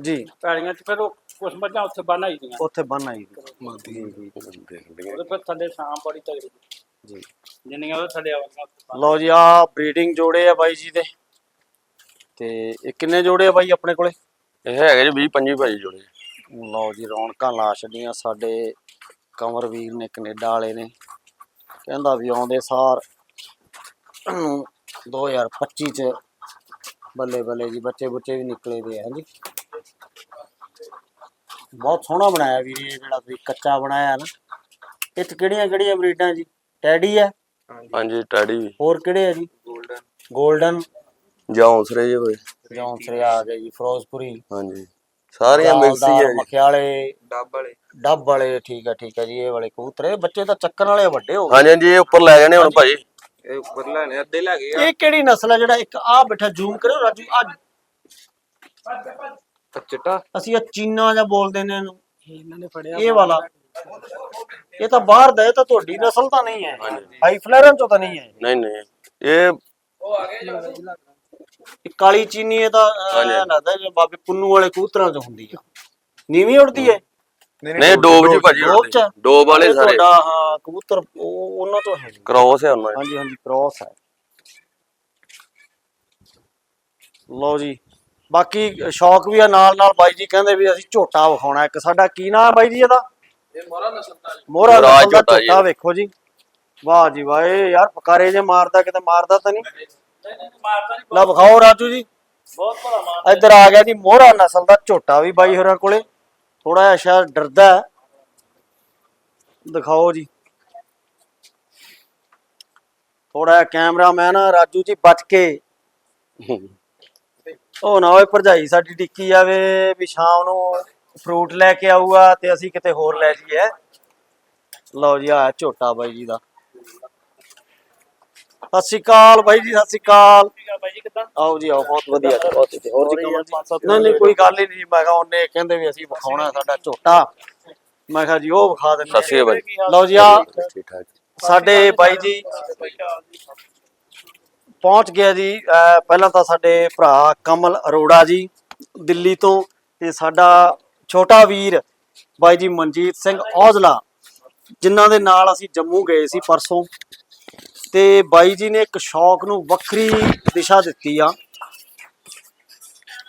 ਜੀ। ਪੈੜੀਆਂ ਚ ਫਿਰ ਉਹ ਕੁਛ ਮੱਝਾਂ ਉੱਥੇ ਬੰਨ ਆਈ ਦੀਆਂ। ਉੱਥੇ ਬੰਨ ਆਈ। ਜੀ ਜੀ। ਜੀ ਉਹਦੇ ਫਿਰ ਥੱਲੇ ਸ਼ਾਮ ਬੜੀ ਤਗੜੀ। ਜੀ। ਜਿੰਨੀਆਂ ਉਹਦੇ ਥੱਲੇ ਬੰਨ੍ਹ। ਲਓ ਜੀ ਆ ਬਰੀਡਿੰਗ ਜੋੜੇ ਆ ਬਾਈ ਜੀ ਦੇ। ਤੇ ਇਹ ਕਿੰਨੇ ਜੋੜੇ ਆ ਬਾਈ ਆਪਣੇ ਕੋਲੇ? ਇਹ ਹੈਗੇ ਜੀ 20 25 ਭਾਜੀ ਜੁੜੇ। ਲਓ ਜੀ ਰੌਣਕਾਂ ਲਾ ਛੱਡੀਆਂ ਸਾਡੇ ਕੰਵਰ ਵੀਰ ਨੇ ਕੈਨੇਡਾ ਵਾਲੇ ਨੇ। ਕਹਿੰਦਾ ਵੀ ਆਉਂਦੇ ਸਾਰ ਨੂੰ 2025 ਚ ਬੱਲੇ ਬੱਲੇ ਜੀ ਬੱਚੇ ਬੁੱਚੇ ਵੀ ਨਿਕਲੇ ਦੇ ਆ ਹਾਂਜੀ। ਬਹੁਤ ਸੋਹਣਾ ਬਣਾਇਆ ਵੀਰੇ ਇਹ ਜਿਹੜਾ ਤੁਸੀਂ ਕੱਚਾ ਬਣਾਇਆ ਨਾ। ਇਹ 'ਚ ਕਿਹੜੀਆਂ ਕਿਹੜੀਆਂ ਬਰੀਡਾਂ ਜੀ? ਟੈਡੀ ਹੈ ਹਾਂਜੀ ਟੈਡੀ ਵੀ। ਹੋਰ ਕਿਹੜੇ ਆ ਜੀ? ਗੋਲਡਨ। ਜਾਂ ਹੌਸਲੇ ਜੇ ਹੋਏ। ਜੌਂਸਰੇ ਆ ਗਏ ਜੀ ਫਿਰੋਜ਼ਪੁਰੀ। ਹਾਂਜੀ। ਸਾਰੀਆਂ ਮਿਕਸ ਹੀ ਹੈ ਜੀ। ਮਖਿਆਲੇ ਡੱਬ ਵਾਲੇ। ਡੱਬ ਵਾਲੇ ਠੀਕ ਆ ਠੀਕ ਆ ਜੀ ਇਹ ਵਾਲੇ ਕਬੂਤਰ। ਇਹ ਬੱਚੇ ਤਾਂ ਚੱਕਣ ਵਾਲੇ ਵੱਡੇ ਹੋ ਗਏ। ਹਾਂਜੀ ਹਾਂਜੀ ਇਹ ਉੱਪਰ ਲੈ ਜਾਣੇ ਹੁਣ ਭਾਜੀ। ਇਹ ਉੱਪਰ ਲੈਣੇ ਅੱਧੇ ਲੈ ਗਏ ਇਹ ਕਿਹੜੀ ਨਸਲ ਹੈ ਜਿਹੜਾ ਇੱਕ ਆ ਬੈਠਾ ਜ਼ੂਮ ਕਰਿਓ ਰਾਜੂ ਆ ਚਿੱਟਾ। ਅਸੀਂ ਇਹ ਚੀਨਾ ਜਾਂ ਬੋਲਦੇ ਨੇ ਇਹਨੂੰ। ਇਹਨਾਂ ਨੇ ਫੜਿਆ ਇਹ ਵਾਲਾ। ਇਹ ਤਾਂ ਬਾਹਰ ਦਾ ਇਹ ਤਾਂ ਤੁਹਾਡੀ ਨਸਲ ਤਾਂ ਨਹੀਂ ਹੈ। ਹਾਈ ਫਲੈਰਨ ਚੋਂ ਤਾਂ ਨਹੀਂ ਹੈ ਨਹੀਂ ਨਹੀਂ। ਇਹ ਇਹ ਕਾਲੀ ਚੀਨੀ ਇਹ ਤਾਂ ਹਾਂਜੀ। ਲੱਗਦਾ ਜਿਵੇਂ ਬਾਬੇ ਪੁੰਨੂ ਵਾਲੇ ਕਬੂਤਰਾਂ ਚ ਹੁੰਦੀ ਆ ਨੀਵੀਂ ਉੜਦੀ ਹੈ ਨਹੀਂ ਡੋਬ ਜੀ ਭਾਜੀ ਡੋਬ ਚ? ਡੋਬ ਵਾਲੇ ਇਹ ਸਾਰੇ ਤੁਹਾਡਾ ਹਾਂ ਕਬੂਤਰ ਉਹ ਉਹਨਾਂ ਤੋਂ ਹੈ। ਕ੍ਰੋਸ ਹੈ ਉਹਨਾਂ ਦੇ। ਹਾਂਜੀ ਹਾਂਜੀ ਕ੍ਰੋਸ ਹੈ ਲਓ ਜੀ ਬਾਕੀ ਸ਼ੌਕ ਵੀ ਆ ਨਾਲ ਨਾਲ ਬਾਈ ਜੀ ਕਹਿੰਦੇ ਵੀ ਅਸੀਂ ਝੋਟਾ ਵਿਖਾਉਣਾ ਇੱਕ ਸਾਡਾ ਕੀ ਨਾਮ ਹੈ ਬਾਈ ਜੀ ਇਹਦਾ ਇਹ ਮੋਰਾ ਨਸਲ। ਮੋਹਰਾ ਦਾ ਝੋਟਾ ਜੀ। ਝੋਟਾ ਵੇਖੋ ਜੀ ਵਾਹ ਜੀ ਵਾਹ ਇਹ ਯਾਰ ਫਕਾਰੇ ਜੇ ਮਾਰਦਾ ਕਿਤੇ ਮਾਰਦਾ ਤਾਂ ਨਹੀਂ ਮਾਰਦਾ ਨਹੀਂ ਲੈ ਵਿਖਾਓ ਰਾਜੂ ਜੀ। ਬਹੁਤ ਭਲਾ ਮਾਰ ਇੱਧਰ ਆ ਗਿਆ ਜੀ ਮੋਹਰਾ ਨਸਲ ਦਾ ਝੋਟਾ ਵੀ ਬਾਈ ਹੋਰਾਂ ਕੋਲੇ। ਥੋੜਾ ਜਿਹਾ ਸ਼ਾਇਦ ਡਰਦਾ ਹੈ। ਦਿਖਾਓ ਜੀ। ਥੋੜਾ ਜਿਹਾ ਕੈਮਰਾਮੈਨ ਰਾਜੂ ਜੀ ਬਚ ਕੇ। ਉਹ ਨਾ ਓਏ ਭਰਜਾਈ ਸਾਡੀ ਟਿੱਕੀ ਜਾਵੇ ਵੀ ਸ਼ਾਮ ਨੂੰ ਫਰੂਟ ਲੈ ਕੇ ਆਊਗਾ ਤੇ ਅਸੀਂ ਕਿਤੇ ਹੋਰ ਲੈ ਜਾਈਏ। ਲਓ ਜੀ ਆ ਝੋਟਾ ਬਾਈ ਜੀ ਦਾ। ਸਤਿ ਸ਼੍ਰੀ ਅਕਾਲ ਬਾਈ ਜੀ ਸਤਿ ਸ਼੍ਰੀ ਅਕਾਲ। ਬਾਈ ਜੀ ਕਿੱਦਾਂ? ਆਓ ਜੀ ਆਓ ਬਹੁਤ ਵਧੀਆ ਜੀ ਬਹੁਤ ਵਧੀਆ। ਹੋਰ ਜੀ ਕਮਲ ਜੀ ਨਹੀਂ ਨਹੀਂ ਕੋਈ ਗੱਲ ਹੀ ਨਹੀਂ ਮੈਂ ਕਿਹਾ ਉਹਨੇ ਕਹਿੰਦੇ ਵੀ ਅਸੀਂ ਵਿਖਾਉਣਾ ਸਾਡਾ ਝੋਟਾ। ਮੈਂ ਕਿਹਾ ਜੀ ਉਹ ਵਿਖਾ ਦਿੰਦੇ ਸਤਿ ਸ਼੍ਰੀ ਅਕਾਲ ਲਓ ਜੀ ਆ ਠੀਕ ਠਾਕ ਸਾਡੇ ਬਾਈ ਜੀ ਪਹੁੰਚ ਗਿਆ ਜੀ ਪਹਿਲਾਂ ਤਾਂ ਸਾਡੇ ਭਰਾ ਕਮਲ ਅਰੋੜਾ ਜੀ ਦਿੱਲੀ ਤੋਂ। ਤੇ ਸਾਡਾ ਛੋਟਾ ਵੀਰ ਬਾਈ ਜੀ ਮਨਜੀਤ ਸਿੰਘ ਔਜਲਾ ਜਿਨ੍ਹਾਂ ਦੇ ਨਾਲ ਅਸੀਂ ਜੰਮੂ ਗਏ ਸੀ ਪਰਸੋਂ। ਤੇ ਬਾਈ ਜੀ ਨੇ ਇੱਕ ਸ਼ੌਕ ਨੂੰ ਵੱਖਰੀ ਦਿਸ਼ਾ ਦਿੱਤੀ ਆ।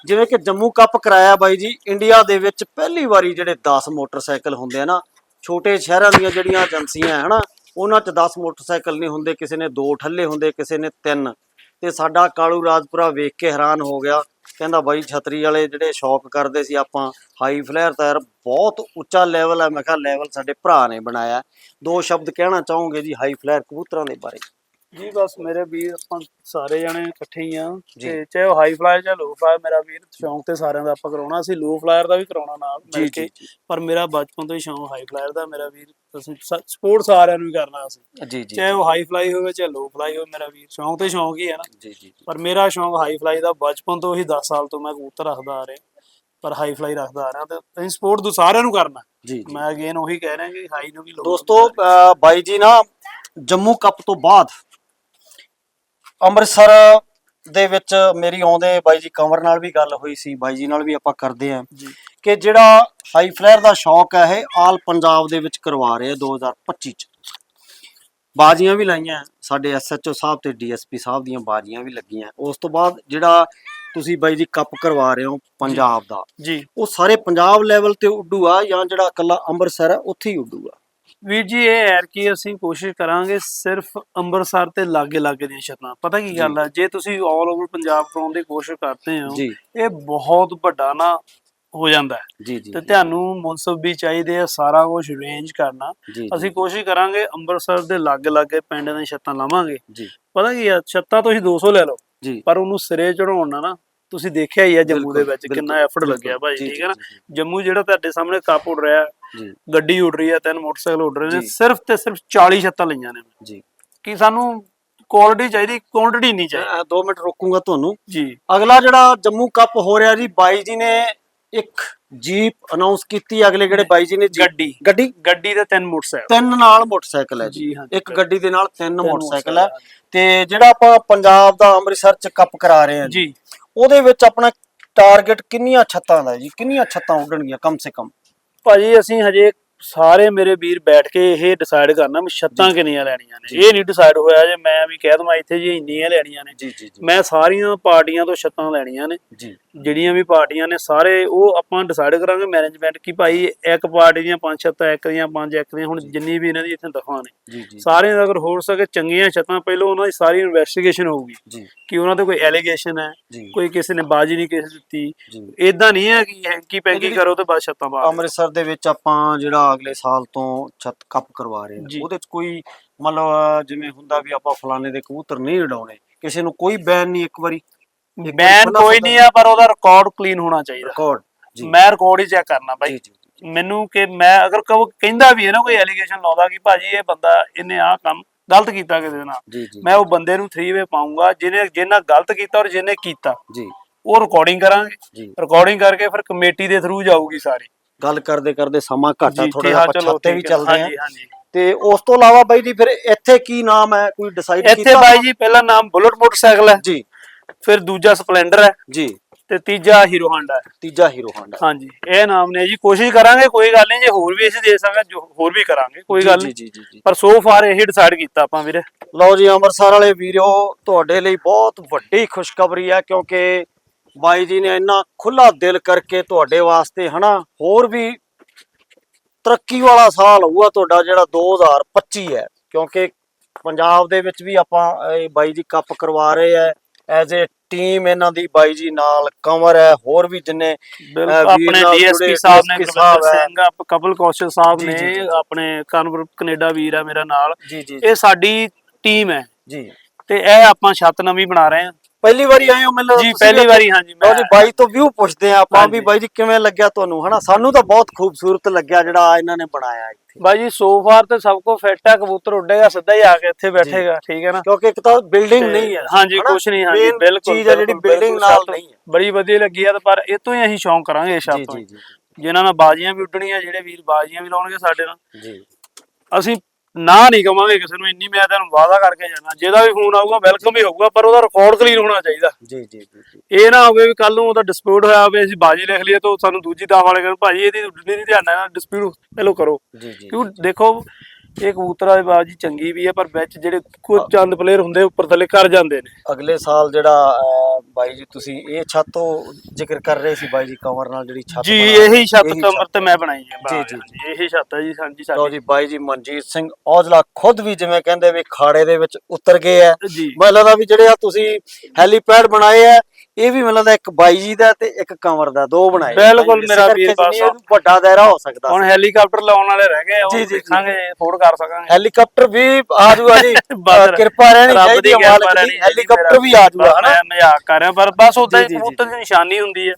ਜਿਵੇਂ ਕਿ ਜੰਮੂ ਕੱਪ ਕਰਾਇਆ ਬਾਈ ਜੀ, ਇੰਡੀਆ ਦੇ ਵਿੱਚ ਪਹਿਲੀ ਵਾਰੀ ਜਿਹੜੇ 10 ਮੋਟਰਸਾਈਕਲ ਹੁੰਦੇ ਆ ਨਾ, ਛੋਟੇ ਸ਼ਹਿਰਾਂ ਦੀਆਂ ਜਿਹੜੀਆਂ ਏਜੰਸੀਆਂ ਹੈ ਹਨਾ ਉਹਨਾਂ 'ਚ 10 ਮੋਟਰਸਾਈਕਲ ਨਹੀਂ ਹੁੰਦੇ, ਕਿਸੇ ਨੇ ਦੋ ਠੱਲੇ ਹੁੰਦੇ, ਕਿਸੇ ਨੇ ਤਿੰਨ। ਤੇ ਸਾਡਾ ਕਾਲੂ ਰਾਜਪੁਰਾ ਵੇਖ ਕੇ ਹੈਰਾਨ ਹੋ ਗਿਆ। ਕਹਿੰਦਾ ਬਾਈ ਛਤਰੀ ਵਾਲੇ ਜਿਹੜੇ ਸ਼ੌਕ ਕਰਦੇ ਸੀ ਆਪਾਂ ਹਾਈ ਫਲੇਅਰ ਤਾਂ ਯਾਰ ਬਹੁਤ ਉੱਚਾ ਲੈਵਲ ਹੈ। ਮੈਂ ਕਿਹਾ ਲੈਵਲ ਸਾਡੇ ਭਰਾ ਨੇ ਬਣਾਇਆ। ਦੋ ਸ਼ਬਦ ਕਹਿਣਾ ਚਾਹੋਗੇ ਜੀ ਹਾਈ ਫਲੇਅਰ ਕਬੂਤਰਾਂ ਦੇ ਬਾਰੇ? ਜੀ ਬਸ ਮੇਰੇ ਵੀਰ ਆਪਾਂ ਸਾਰੇ ਜਣੇ ਇਕੱਠੇ ਹੀ ਆ। ਜੀ। ਤੇ ਚਾਹੇ ਉਹ ਹਾਈ ਫਲਾਇਰ ਚਾਹੇ ਲੋ ਫਲਾਇਰ ਮੇਰਾ ਵੀਰ ਸ਼ੌਂਕ ਤੇ ਸਾਰਿਆਂ ਦਾ ਆਪਾਂ ਕਰਾਉਣਾ। ਸੀ ਲੋ ਫਲਾਇਰ ਦਾ ਵੀ ਕਰਾਉਣਾ ਨਾਲ ਮਿਲ ਕੇ। ਪਰ ਮੇਰਾ ਬਚਪਨ ਤੋਂ ਹੀ ਸ਼ੌਂਕ ਹਾਈ ਫਲਾਇਰ ਦਾ। ਮੇਰਾ ਵੀਰ ਅਸੀਂ ਸਪੋਰਟ ਸਾਰਿਆਂ ਨੂੰ ਹੀ ਕਰਨਾ ਸੀ ਜੀ ਜੀ ਚਾਹੇ ਉਹ ਹਾਈ ਫਲਾਈ ਹੋਵੇ ਚਾਹੇ ਲੋ ਫਲਾਈ ਹੋਵੇ ਮੇਰਾ ਵੀਰ ਸ਼ੌਂਕ ਤੇ ਸ਼ੌਂਕ ਹੀ ਹੈ ਨਾ। ਜੀ ਜੀ ਪਰ ਮੇਰਾ ਸ਼ੌਂਕ ਹਾਈ ਫਲਾਈ ਦਾ ਬਚਪਨ ਤੋਂ ਹੀ 10 ਸਾਲ ਤੋਂ ਮੈਂ ਕਬੂਤਰ ਰੱਖਦਾ ਆ ਰਿਹਾ। ਪਰ ਹਾਈ ਫਲਾਈ ਰੱਖਦਾ ਆ ਰਿਹਾ ਤੇ ਅਸੀਂ ਸਪੋਰਟ ਤੋਂ ਸਾਰਿਆਂ ਨੂੰ ਕਰਨਾ। ਜੀ ਜੀ। ਮੈਂ ਅਗੇਨ ਉਹੀ ਕਹਿ ਰਿਹਾ ਕਿ ਹਾਈ ਨੂੰ ਵੀ ਲੋਕ ਦੋਸਤੋ ਬਾਈ ਜੀ ਨਾ ਜੰਮੂ ਕੱਪ ਤੋਂ ਬਾਅਦ ਅੰਮ੍ਰਿਤਸਰ ਦੇ ਵਿੱਚ ਮੇਰੀ ਆਉਂਦੇ ਬਾਈ ਜੀ ਕੰਵਰ ਨਾਲ ਵੀ ਗੱਲ ਹੋਈ ਸੀ ਬਾਈ ਜੀ ਨਾਲ ਵੀ ਆਪਾਂ ਕਰਦੇ ਆਂ ਕਿ ਜਿਹੜਾ ਹਾਈ ਫਲੇਅਰ ਦਾ ਸ਼ੌਕ ਹੈ ਇਹ ਆਲ ਪੰਜਾਬ ਦੇ ਵਿੱਚ ਕਰਵਾ ਰਹੇ ਆ 2025 ਚ। ਬਾਜ਼ੀਆਂ ਵੀ ਲਾਈਆਂ ਸਾਡੇ ਐਸਐਚਓ ਸਾਹਿਬ ਤੇ ਡੀਐਸਪੀ ਸਾਹਿਬ ਦੀਆਂ ਬਾਜ਼ੀਆਂ ਵੀ ਲੱਗੀਆਂ। ਉਸ ਤੋਂ ਬਾਅਦ ਜਿਹੜਾ ਤੁਸੀਂ ਬਾਈ ਜੀ ਕੱਪ ਕਰਵਾ ਰਹੇ ਹੋ ਪੰਜਾਬ ਦਾ ਜੀ। ਉਹ ਸਾਰੇ ਪੰਜਾਬ ਲੈਵਲ ਤੇ ਉੱਡੂ ਆ ਜਾਂ ਜਿਹੜਾ ਇਕੱਲਾ ਅੰਮ੍ਰਿਤਸਰ ਹੈ ਉੱਥੇ ਹੀ ਉੱਡੂ ਆ? ਵੀਰ ਜੀ ਇਹ ਹੈ ਕਿ ਅਸੀਂ ਕੋਸ਼ਿਸ਼ ਕਰਾਂਗੇ ਸਿਰਫ ਅੰਮ੍ਰਿਤਸਰ ਤੇ ਲਾਗੇ ਲਾਗੇ ਦੀਆਂ ਛੱਤਾਂ। ਪਤਾ ਕੀ ਗੱਲ ਹੈ ਜੇ। ਤੁਸੀਂ ਆਲ ਓਵਰ ਪੰਜਾਬ ਕਰਾਉਣ ਦੀ ਕੋਸ਼ਿਸ਼ ਕਰਦੇ ਹੋ ਇਹ ਬਹੁਤ ਵੱਡਾ ਨਾ ਹੋ ਜਾਂਦਾ ਹੈ। ਤੇ ਤੁਹਾਨੂੰ ਮੁਨਸਬ ਵੀ ਚਾਹੀਦੇ ਆ ਸਾਰਾ ਕੁਝ ਅਰੇਂਜ ਕਰਨਾ। ਅਸੀਂ ਕੋਸ਼ਿਸ਼ ਕਰਾਂਗੇ ਅੰਮ੍ਰਿਤਸਰ ਦੇ ਲਾਗੇ ਲਾਗੇ ਪਿੰਡ ਦੀਆਂ ਛੱਤਾਂ ਲਾਵਾਂਗੇ। ਪਤਾ ਕੀ ਆ ਛੱਤਾਂ ਤੁਸੀਂ 200 ਲੈ ਲਓ। ਪਰ ਉਹਨੂੰ ਸਿਰੇ ਚੜਾਉਣ ਨਾ ਤੁਸੀਂ ਦੇਖਿਆ ਹੀ ਆ ਜੰਮੂ ਦੇ ਵਿੱਚ ਕਿੰਨਾ ਐਫਰਟ ਲੱਗਿਆ ਭਾਈ ਠੀਕ ਹੈ ਨਾ? ਜੰਮੂ ਜਿਹੜਾ ਤੁਹਾਡੇ ਸਾਹਮਣੇ ਕੱਪ ਉੱਡ ਰਿਹਾ ਗੱਡੀ ਉੱਡ ਰਹੀ ਹੈ ਤਿੰਨ ਮੋਟਰਸਾਈਕਲ ਉੱਡ ਰਹੇ ਨੇ। ਸਿਰਫ ਤੇ ਸਿਰਫ 40 ਛੱਤਾਂ ਲਈਆਂ ਨੇ। ਜੀ। ਕਿ ਸਾਨੂੰ ਕੁਆਲਿਟੀ ਚਾਹੀਦੀ ਕੁਆਂਟੀਟੀ ਨਹੀਂ ਚਾਹੀਦੀ। ਮੈਂ 2 ਮਿੰਟ ਰੋਕੂੰਗਾ ਤੁਹਾਨੂੰ। ਜੀ। ਅਗਲਾ ਜਿਹੜਾ ਜੰਮੂ ਕੱਪ ਹੋ ਰਿਹਾ ਜੀ ਬਾਈ ਜੀ ਨੇ ਇੱਕ ਜੀਪ ਅਨਾਉਂਸ ਕੀਤੀ ਅਗਲੇ ਜਿਹੜੇ ਬਾਈ ਜੀ ਨੇ ਗੱਡੀ। ਗੱਡੀ? ਗੱਡੀ ਦੇ ਤਿੰਨ ਮੋਟਰਸਾਈਕਲ। ਤਿੰਨ ਨਾਲ ਮੋਟਰਸਾਈਕਲ ਹੈ ਜੀ। ਇੱਕ ਗੱਡੀ ਦੇ ਨਾਲ ਤਿੰਨ ਮੋਟਰਸਾਈਕਲ ਹੈ। ਤੇ ਜਿਹੜਾ ਆਪਾਂ ਪੰਜਾਬ ਦਾ ਅੰਮ੍ਰਿਤਸਰ ਚ ਕੱਪ ਕਰਾ ਰਹੇ ਹਾਂ ਜੀ। ਉਹਦੇ ਵਿੱਚ ਆਪਣਾ ਟਾਰਗੇਟ ਕਿੰਨੀਆਂ ਛੱਤਾਂ ਦਾ ਜੀ? ਕਿੰਨੀਆਂ ਛੱਤਾਂ ਉੱਡਣਗੀਆਂ ਕਮ ਸੇ ਕਮ? ਭਾਜੀ ਅਸੀਂ ਹਜੇ ਸਾਰੇ ਮੇਰੇ ਵੀਰ ਬੈਠ ਕੇ ਇਹ ਡਿਸਾਈਡ ਕਰਨਾ ਵੀ ਛੱਤਾਂ ਕਿੰਨੀਆਂ ਲੈਣੀਆਂ ਨੇ। ਇਹ ਨਹੀਂ ਡਿਸਾਈਡ ਹੋਇਆ ਜੇ ਮੈਂ ਵੀ ਕਹਿ ਦਵਾਂ ਇੱਥੇ ਜੀ ਇੰਨੀਆਂ ਲੈਣੀਆਂ ਨੇ। ਜੀ ਜੀ ਜੀ। ਮੈਂ ਸਾਰੀਆਂ ਪਾਰਟੀਆਂ ਤੋਂ ਛੱਤਾਂ ਲੈਣੀਆਂ ਨੇ। ਜੀ। ਜਿਹੜੀਆਂ ਵੀ ਪਾਰਟੀਆਂ ਨੇ ਸਾਰੇ ਉਹ ਆਪਾਂ ਡਿਸਾਈਡ ਕਰਾਂਗੇ ਮੈਨੇਜਮੈਂਟ ਕੀ ਭਾਈ ਇੱਕ ਪਾਰਟੀ ਦੀਆਂ ਪੰਜ ਛੱਤਾਂ ਇੱਕ ਦੀਆਂ ਪੰਜ ਇੱਕ ਦੀਆਂ ਹੁਣ ਜਿੰਨੀ ਵੀ ਇਹਨਾਂ ਦੀ ਇੱਥੇ ਦਫਾ ਨੇ। ਸਾਰਿਆਂ ਦਾ ਅਗਰ ਹੋ ਸਕੇ ਚੰਗੀਆਂ ਛੱਤਾਂ ਪਹਿਲਾਂ ਉਹਨਾਂ ਦੀ ਸਾਰੀ ਇਨਵੈਸਟੀਗੇਸ਼ਨ ਹੋਊਗੀ ਕਿ ਉਹਨਾਂ ਤੇ ਕੋਈ ਐਲੀਗੇਸ਼ਨ ਹੈ ਕੋਈ ਕਿਸੇ ਨੇ ਬਾਜੀ ਨਹੀਂ ਕਿਸੇ ਦਿੱਤੀ। ਇਦਾਂ ਨਹੀਂ ਹੈ ਕਿ ਹੈਂਕੀ ਪੈਂਕੀ ਕਰੋ ਤੇ ਬਸ ਛੱਤਾਂ ਦਿਓ। ਅੰਮ੍ਰਿਤਸਰ ਦੇ ਵਿੱਚ ਆਪਾਂ ਜਿਹੜਾ ਅਗਲੇ ਸਾਲ ਤੋਂ ਛੱਤ ਕੱਪ ਕਰਵਾ ਰਹੇ। ਹਾਂ ਉਹਦੇ ਚ ਕੋਈ ਮਤਲਬ ਜਿਵੇਂ ਹੁੰਦਾ ਵੀ ਆਪਾਂ ਫਲਾਣੇ ਦੇ ਕਬੂਤਰ ਨਹੀਂ ਉਡਾਉਣੇ ਕਿਸੇ ਨੂੰ ਕੋਈ ਬੈਨ ਨਹੀਂ ਇੱਕ ਵਾਰੀ। ਬੈਨ ਕੋਈ ਨਹੀਂ ਆ ਪਰ ਉਹਦਾ ਰਿਕਾਰਡ ਕਲੀਨ ਹੋਣਾ ਚਾਹੀਦਾ। ਰਿਕਾਰਡ ਜੀ। ਮੈਂ ਰਿਕਾਰਡ ਹੀ ਚੈੱਕ ਕਰਨਾ ਬਾਈ। ਜੀ ਜੀ ਮੈਨੂੰ ਕਿ ਮੈਂ ਅਗਰ ਕਹੋ ਕਹਿੰਦਾ ਵੀ ਹੈ ਨਾ ਕੋਈ ਐਲੀਗੇਸ਼ਨ ਲਾਉਂਦਾ ਕਿ ਭਾਜੀ ਇਹ ਬੰਦਾ ਇਹਨੇ ਆਹ ਕੰਮ ਗਲਤ ਕੀਤਾ ਕਿਸੇ ਨਾਲ। ਜੀ ਜੀ ਮੈਂ ਉਹ ਬੰਦੇ ਨੂੰ 3 ਵੇ ਪਾਉਂਗਾ ਜਿਹਨੇ ਜਿਹਨਾਂ ਗਲਤ ਕੀਤਾ ਔਰ ਜਿਹਨੇ ਕੀਤਾ। ਜੀ। ਉਹ ਰਿਕਾਰਡਿੰਗ ਕਰਾਂਗੇ। ਜੀ। ਰਿਕਾਰਡਿੰਗ ਕਰਕੇ ਫਿਰ ਕਮੇਟੀ ਦੇ ਥਰੂ ਜਾਊਗੀ ਸਾਰੀ। ਗੱਲ ਕਰਦੇ ਕਰਦੇ ਸਮਾਂ ਘਾਟਾ ਜੀ, ਥੋੜਾ ਜਿਹਾ ਚਲੋ ਛੱਤੇ ਵੀ ਠੀਕ ਚੱਲਦੇ ਆ ਹਾਂਜੀ ਹਾਂਜੀ। ਤੇ ਉਸ ਤੋਂ ਇਲਾਵਾ ਬਾਈ ਜੀ ਫਿਰ ਇੱਥੇ ਕੀ ਨਾਮ ਹੈ? ਕੋਈ ਡਿਸਾਈਡ ਇੱਥੇ ਬਾਈ ਜੀ ਪਹਿਲਾ ਨਾਮ ਬੁਲਟ ਮੋਟਰਸਾਈਕਲ ਹੈ। ਜੀ। ਫਿਰ ਦੂਜਾ ਸਪਲੈਂਡਰ ਹੈ ਜੀ। ਤੇ ਤੀਜਾ ਹੀਰੋ ਹਾਂਡਾ ਹੈ। ਤੀਜਾ ਹੀਰੋ ਹਾਂਡਾ। ਹਾਂਜੀ ਇਹ ਨਾਮ ਨੇ ਜੀ। ਕੋਸ਼ਿਸ਼ ਕਰਾਂਗੇ ਕੋਈ ਗੱਲ ਨਹੀਂ ਜੇ ਹੋਰ ਵੀ ਅਸੀਂ ਦੇ ਸਕਾਂਗੇ ਜੋ ਹੋਰ ਵੀ ਕਰਾਂਗੇ ਕੋਈ ਗੱਲ ਨਹੀਂ। ਜੀ ਜੀ ਜੀ। ਪਰ ਸੋ ਫਾਰ ਇਹੀ ਡਿਸਾਈਡ ਕੀਤਾ ਆਪਾਂ ਵੀਰੇ। ਲਓ ਜੀ ਅੰਮ੍ਰਿਤਸਰ ਵਾਲੇ ਵੀਰੋ ਤੁਹਾਡੇ ਲਈ ਬਹੁਤ ਵੱਡੀ ਖੁਸ਼ਖਬਰੀ ਹੈ ਕਿਉਂਕਿ ਬਾਈ ਜੀ ਨੇ ਇੰਨਾ ਖੁੱਲਾ ਦਿਲ ਕਰਕੇ ਤੁਹਾਡੇ ਵਾਸਤੇ ਹਨਾ ਹੋਰ ਵੀ ਤਰੱਕੀ ਵਾਲਾ ਸਾਲ ਹੋਊਗਾ ਤੁਹਾਡਾ ਜਿਹੜਾ 2025 ਹੈ। ਕਿਉਂਕਿ ਪੰਜਾਬ ਦੇ ਵਿੱਚ ਵੀ ਆਪਾਂ ਇਹ ਬਾਈ ਜੀ ਕੱਪ ਕਰਵਾ ਰਹੇ ਹੈ। ਐਜ਼ ਅ ਟੀਮ ਇਹਨਾਂ ਦੀ ਬਾਈ ਜੀ ਨਾਲ ਕੰਵਰ ਹੈ ਹੋਰ ਵੀ ਜਿੰਨੇ ਆਪਣੇ ਡੀਐਸਪੀ ਸਾਹਿਬ ਨੇ ਗੁਰਵਿੰਦਰ। ਸਿੰਘ ਆਪ ਕਪਲ ਕੌਸ਼ਲ ਸਾਹਿਬ ਨੇ। ਆਪਣੇ ਕਾਨਪੁਰ ਕੈਨੇਡਾ ਵੀਰ ਆ ਮੇਰਾ ਨਾਲ। ਇਹ ਸਾਡੀ ਟੀਮ ਹੈ। ਜੀ। ਤੇ ਇਹ ਆਪਾਂ ਛੱਤ ਨਵੀਂ ਬਣਾ ਰਹੇ ਹਾਂ। ਪਹਿਲੀ ਵਾਰੀ ਆਏ ਹੋ ਮੈਨੂੰ ਜੀ ਪਹਿਲੀ ਵਾਰੀ ਹਾਂਜੀ ਲਓ ਮੈਂ ਜੀ ਬਾਈ ਤੋਂ ਵਿਊ ਪੁੱਛਦੇ ਆ ਆਪਾਂ ਵੀ। ਬਾਈ ਜੀ ਕਿਵੇਂ ਲੱਗਿਆ ਤੁਹਾਨੂੰ ਹਨਾ? ਸਾਨੂੰ ਤਾਂ ਬਹੁਤ ਖੂਬਸੂਰਤ ਲੱਗਿਆ ਜਿਹੜਾ ਇਹਨਾਂ ਨੇ ਬਣਾਇਆ ਇੱਥੇ। ਬਾਈ ਜੀ ਸੋ ਫਾਰ ਤੇ ਸਭ ਕੋ ਫਿੱਟ ਹੈ ਕਬੂਤਰ ਉੱਡੇਗਾ ਸਿੱਧਾ ਹੀ ਆ ਕੇ ਇੱਥੇ ਬੈਠੇਗਾ ਠੀਕ ਹੈ ਨਾ? ਕਿਉਂਕਿ ਇੱਕ ਤਾਂ ਬਿਲਡਿੰਗ ਨਹੀਂ ਹੈ ਹਾਂਜੀ? ਕੁਛ ਨਹੀਂ ਹਾਂਜੀ ਬਿਲਕੁਲ ਚੀਜ਼ ਹੈ ਜਿਹੜੀ ਬਿਲਡਿੰਗ ਨਾਲ ਨਹੀਂ ਹੈ। ਬੜੀ ਵਧੀਆ ਲੱਗੀ ਆ ਪਰ ਇਹ ਤੋਂ ਹੀ ਅਸੀਂ ਸ਼ੌਂਕ ਕਰਾਂਗੇ ਇਸ ਛੱਤ ਤੋਂ। ਜੀ ਹੀ। ਜੀ। ਜਿਨ੍ਹਾਂ ਨਾਲ ਬਾਜ਼ੀਆਂ ਵੀ ਉੱਡਣੀਆਂ ਜਿਹੜੇ ਵੀਰ ਬਾਜ਼ੀਆਂ ਵੀ ਲਾਉਣਗੇ ਸਾਡੇ ਨਾਲ। ਜੀ। ਅਸੀਂ ਨਾ ਨਹੀਂ ਕਵਾਂਗੇ ਕਿਸੇ ਨੂੰ ਇੰਨੀ ਮੈਂ ਤੁਹਾਨੂੰ ਵਾਅਦਾ ਕਰਕੇ ਜਾਣਾ ਜਿਹਦਾ ਵੀ ਫੋਨ ਆਊਗਾ ਵੈਲਕਮ ਹੀ ਹੋਊਗਾ ਪਰ ਉਹਦਾ ਰਿਕਾਰਡ ਕਲੀਨ ਹੋਣਾ ਚਾਹੀਦਾ। ਜੀ ਜੀ ਜੀ ਇਹ ਨਾ ਹੋਵੇ ਵੀ ਕੱਲ ਨੂੰ ਉਹਦਾ ਡਿਸਪਿਊਟ ਹੋਇਆ ਹੋਵੇ ਅਸੀਂ ਬਾਜੀ ਲਿਖ ਲਈਏ ਤਾਂ ਸਾਨੂੰ ਦੂਜੀ ਦਾਅ ਵਾਲੇ ਕਹਿਣ ਭਾਜੀ ਇਹਦੀ ਨਹੀਂ ਧਿਆਨ ਨਾਲ ਡਿਸਪਿਊਟ ਪਹਿਲੋ ਕਰੋ। ਜੀ ਜੀ ਕਿਉਂ ਦੇਖੋ ਇਹ ਕਬੂਤਰ ਵਾਲੀ ਬਾਜੀ ਚੰਗੀ ਵੀ ਹੈ ਪਰ ਵਿੱਚ ਜਿਹੜੇ ਕੁਝ ਚੰਦ ਪਲੇਅਰ ਹੁੰਦੇ ਉੱਪਰ ਥੱਲੇ ਕਰ ਜਾਂਦੇ ਨੇ। ਅਗਲੇ ਸਾਲ ਜਿਹੜਾ ਬਾਈ ਜੀ ਤੁਸੀਂ ਇਹ ਛੱਤ ਤੋਂ ਜ਼ਿਕਰ ਕਰ ਰਹੇ ਸੀ ਬਾਈ ਜੀ ਕੰਵਰ ਨਾਲ ਜਿਹੜੀ ਛੱਤ ਜੀ ਇਹੀ ਛੱਤ ਕਮਰ ਤੇ ਮੈਂ ਬਣਾਈ ਹੈ ਜੀ, ਜੀ, ਇਹੀ ਛੱਤ ਹੈ ਜੀ ਲਓ ਸਾਡੀ। ਜੀ ਬਾਈ ਜੀ ਮਨਜੀਤ ਸਿੰਘ ਔਜਲਾ ਖੁਦ ਵੀ ਜਿਵੇਂ ਕਹਿੰਦੇ ਵੀ ਖਾੜੇ ਦੇ ਵਿੱਚ ਉਤਰ ਗਏ ਆ ਜੀ। ਮੈਨੂੰ ਲੱਗਦਾ ਵੀ ਜਿਹੜੇ ਆ ਤੁਸੀਂ ਹੈਲੀਪੈਡ ਬਣਾਏ ਆ ਇਹ ਵੀ ਮੈਨੂੰ ਇੱਕ ਬਾਈ ਜੀ ਦਾ ਤੇ ਇੱਕ ਕੰਵਰ ਦਾ ਦੋ ਬਣਾਏ। ਬਿਲਕੁਲ ਮੇਰਾ ਵੀਰ ਇਹ ਵੱਡਾ ਦਾਇਰਾ ਹੋ ਸਕਦਾ ਹੁਣ ਹੈਲੀਕਾਪਟਰ ਲਾਉਣ ਵਾਲੇ ਰਹਿ ਗਏ ਆ, ਉਹ। ਦੇਖਾਂਗੇ ਫੋੜ ਕਰ ਸਕਾਂਗੇ। ਹੈਲੀਕਾਪਟਰ ਵੀ ਆ ਜਾਊਗਾ ਜੀ। ਕਿਰਪਾ ਰਹਿਣੀ ਚਾਹੀਦੀ ਮਾਲਕ ਦੀ। ਹੈਲੀਕਾਪਟਰ ਵੀ ਆ ਜਾਊਗਾ ਹਨਾ? ਮਜ਼ਾਕ ਕਰ ਰਿਹਾ ਪਰ ਬਸ ਉਦਾਂ ਹੀ। ਕਬੂਤਰ ਦੀ ਨਿਸ਼ਾਨੀ ਹੁੰਦੀ ਹੈ।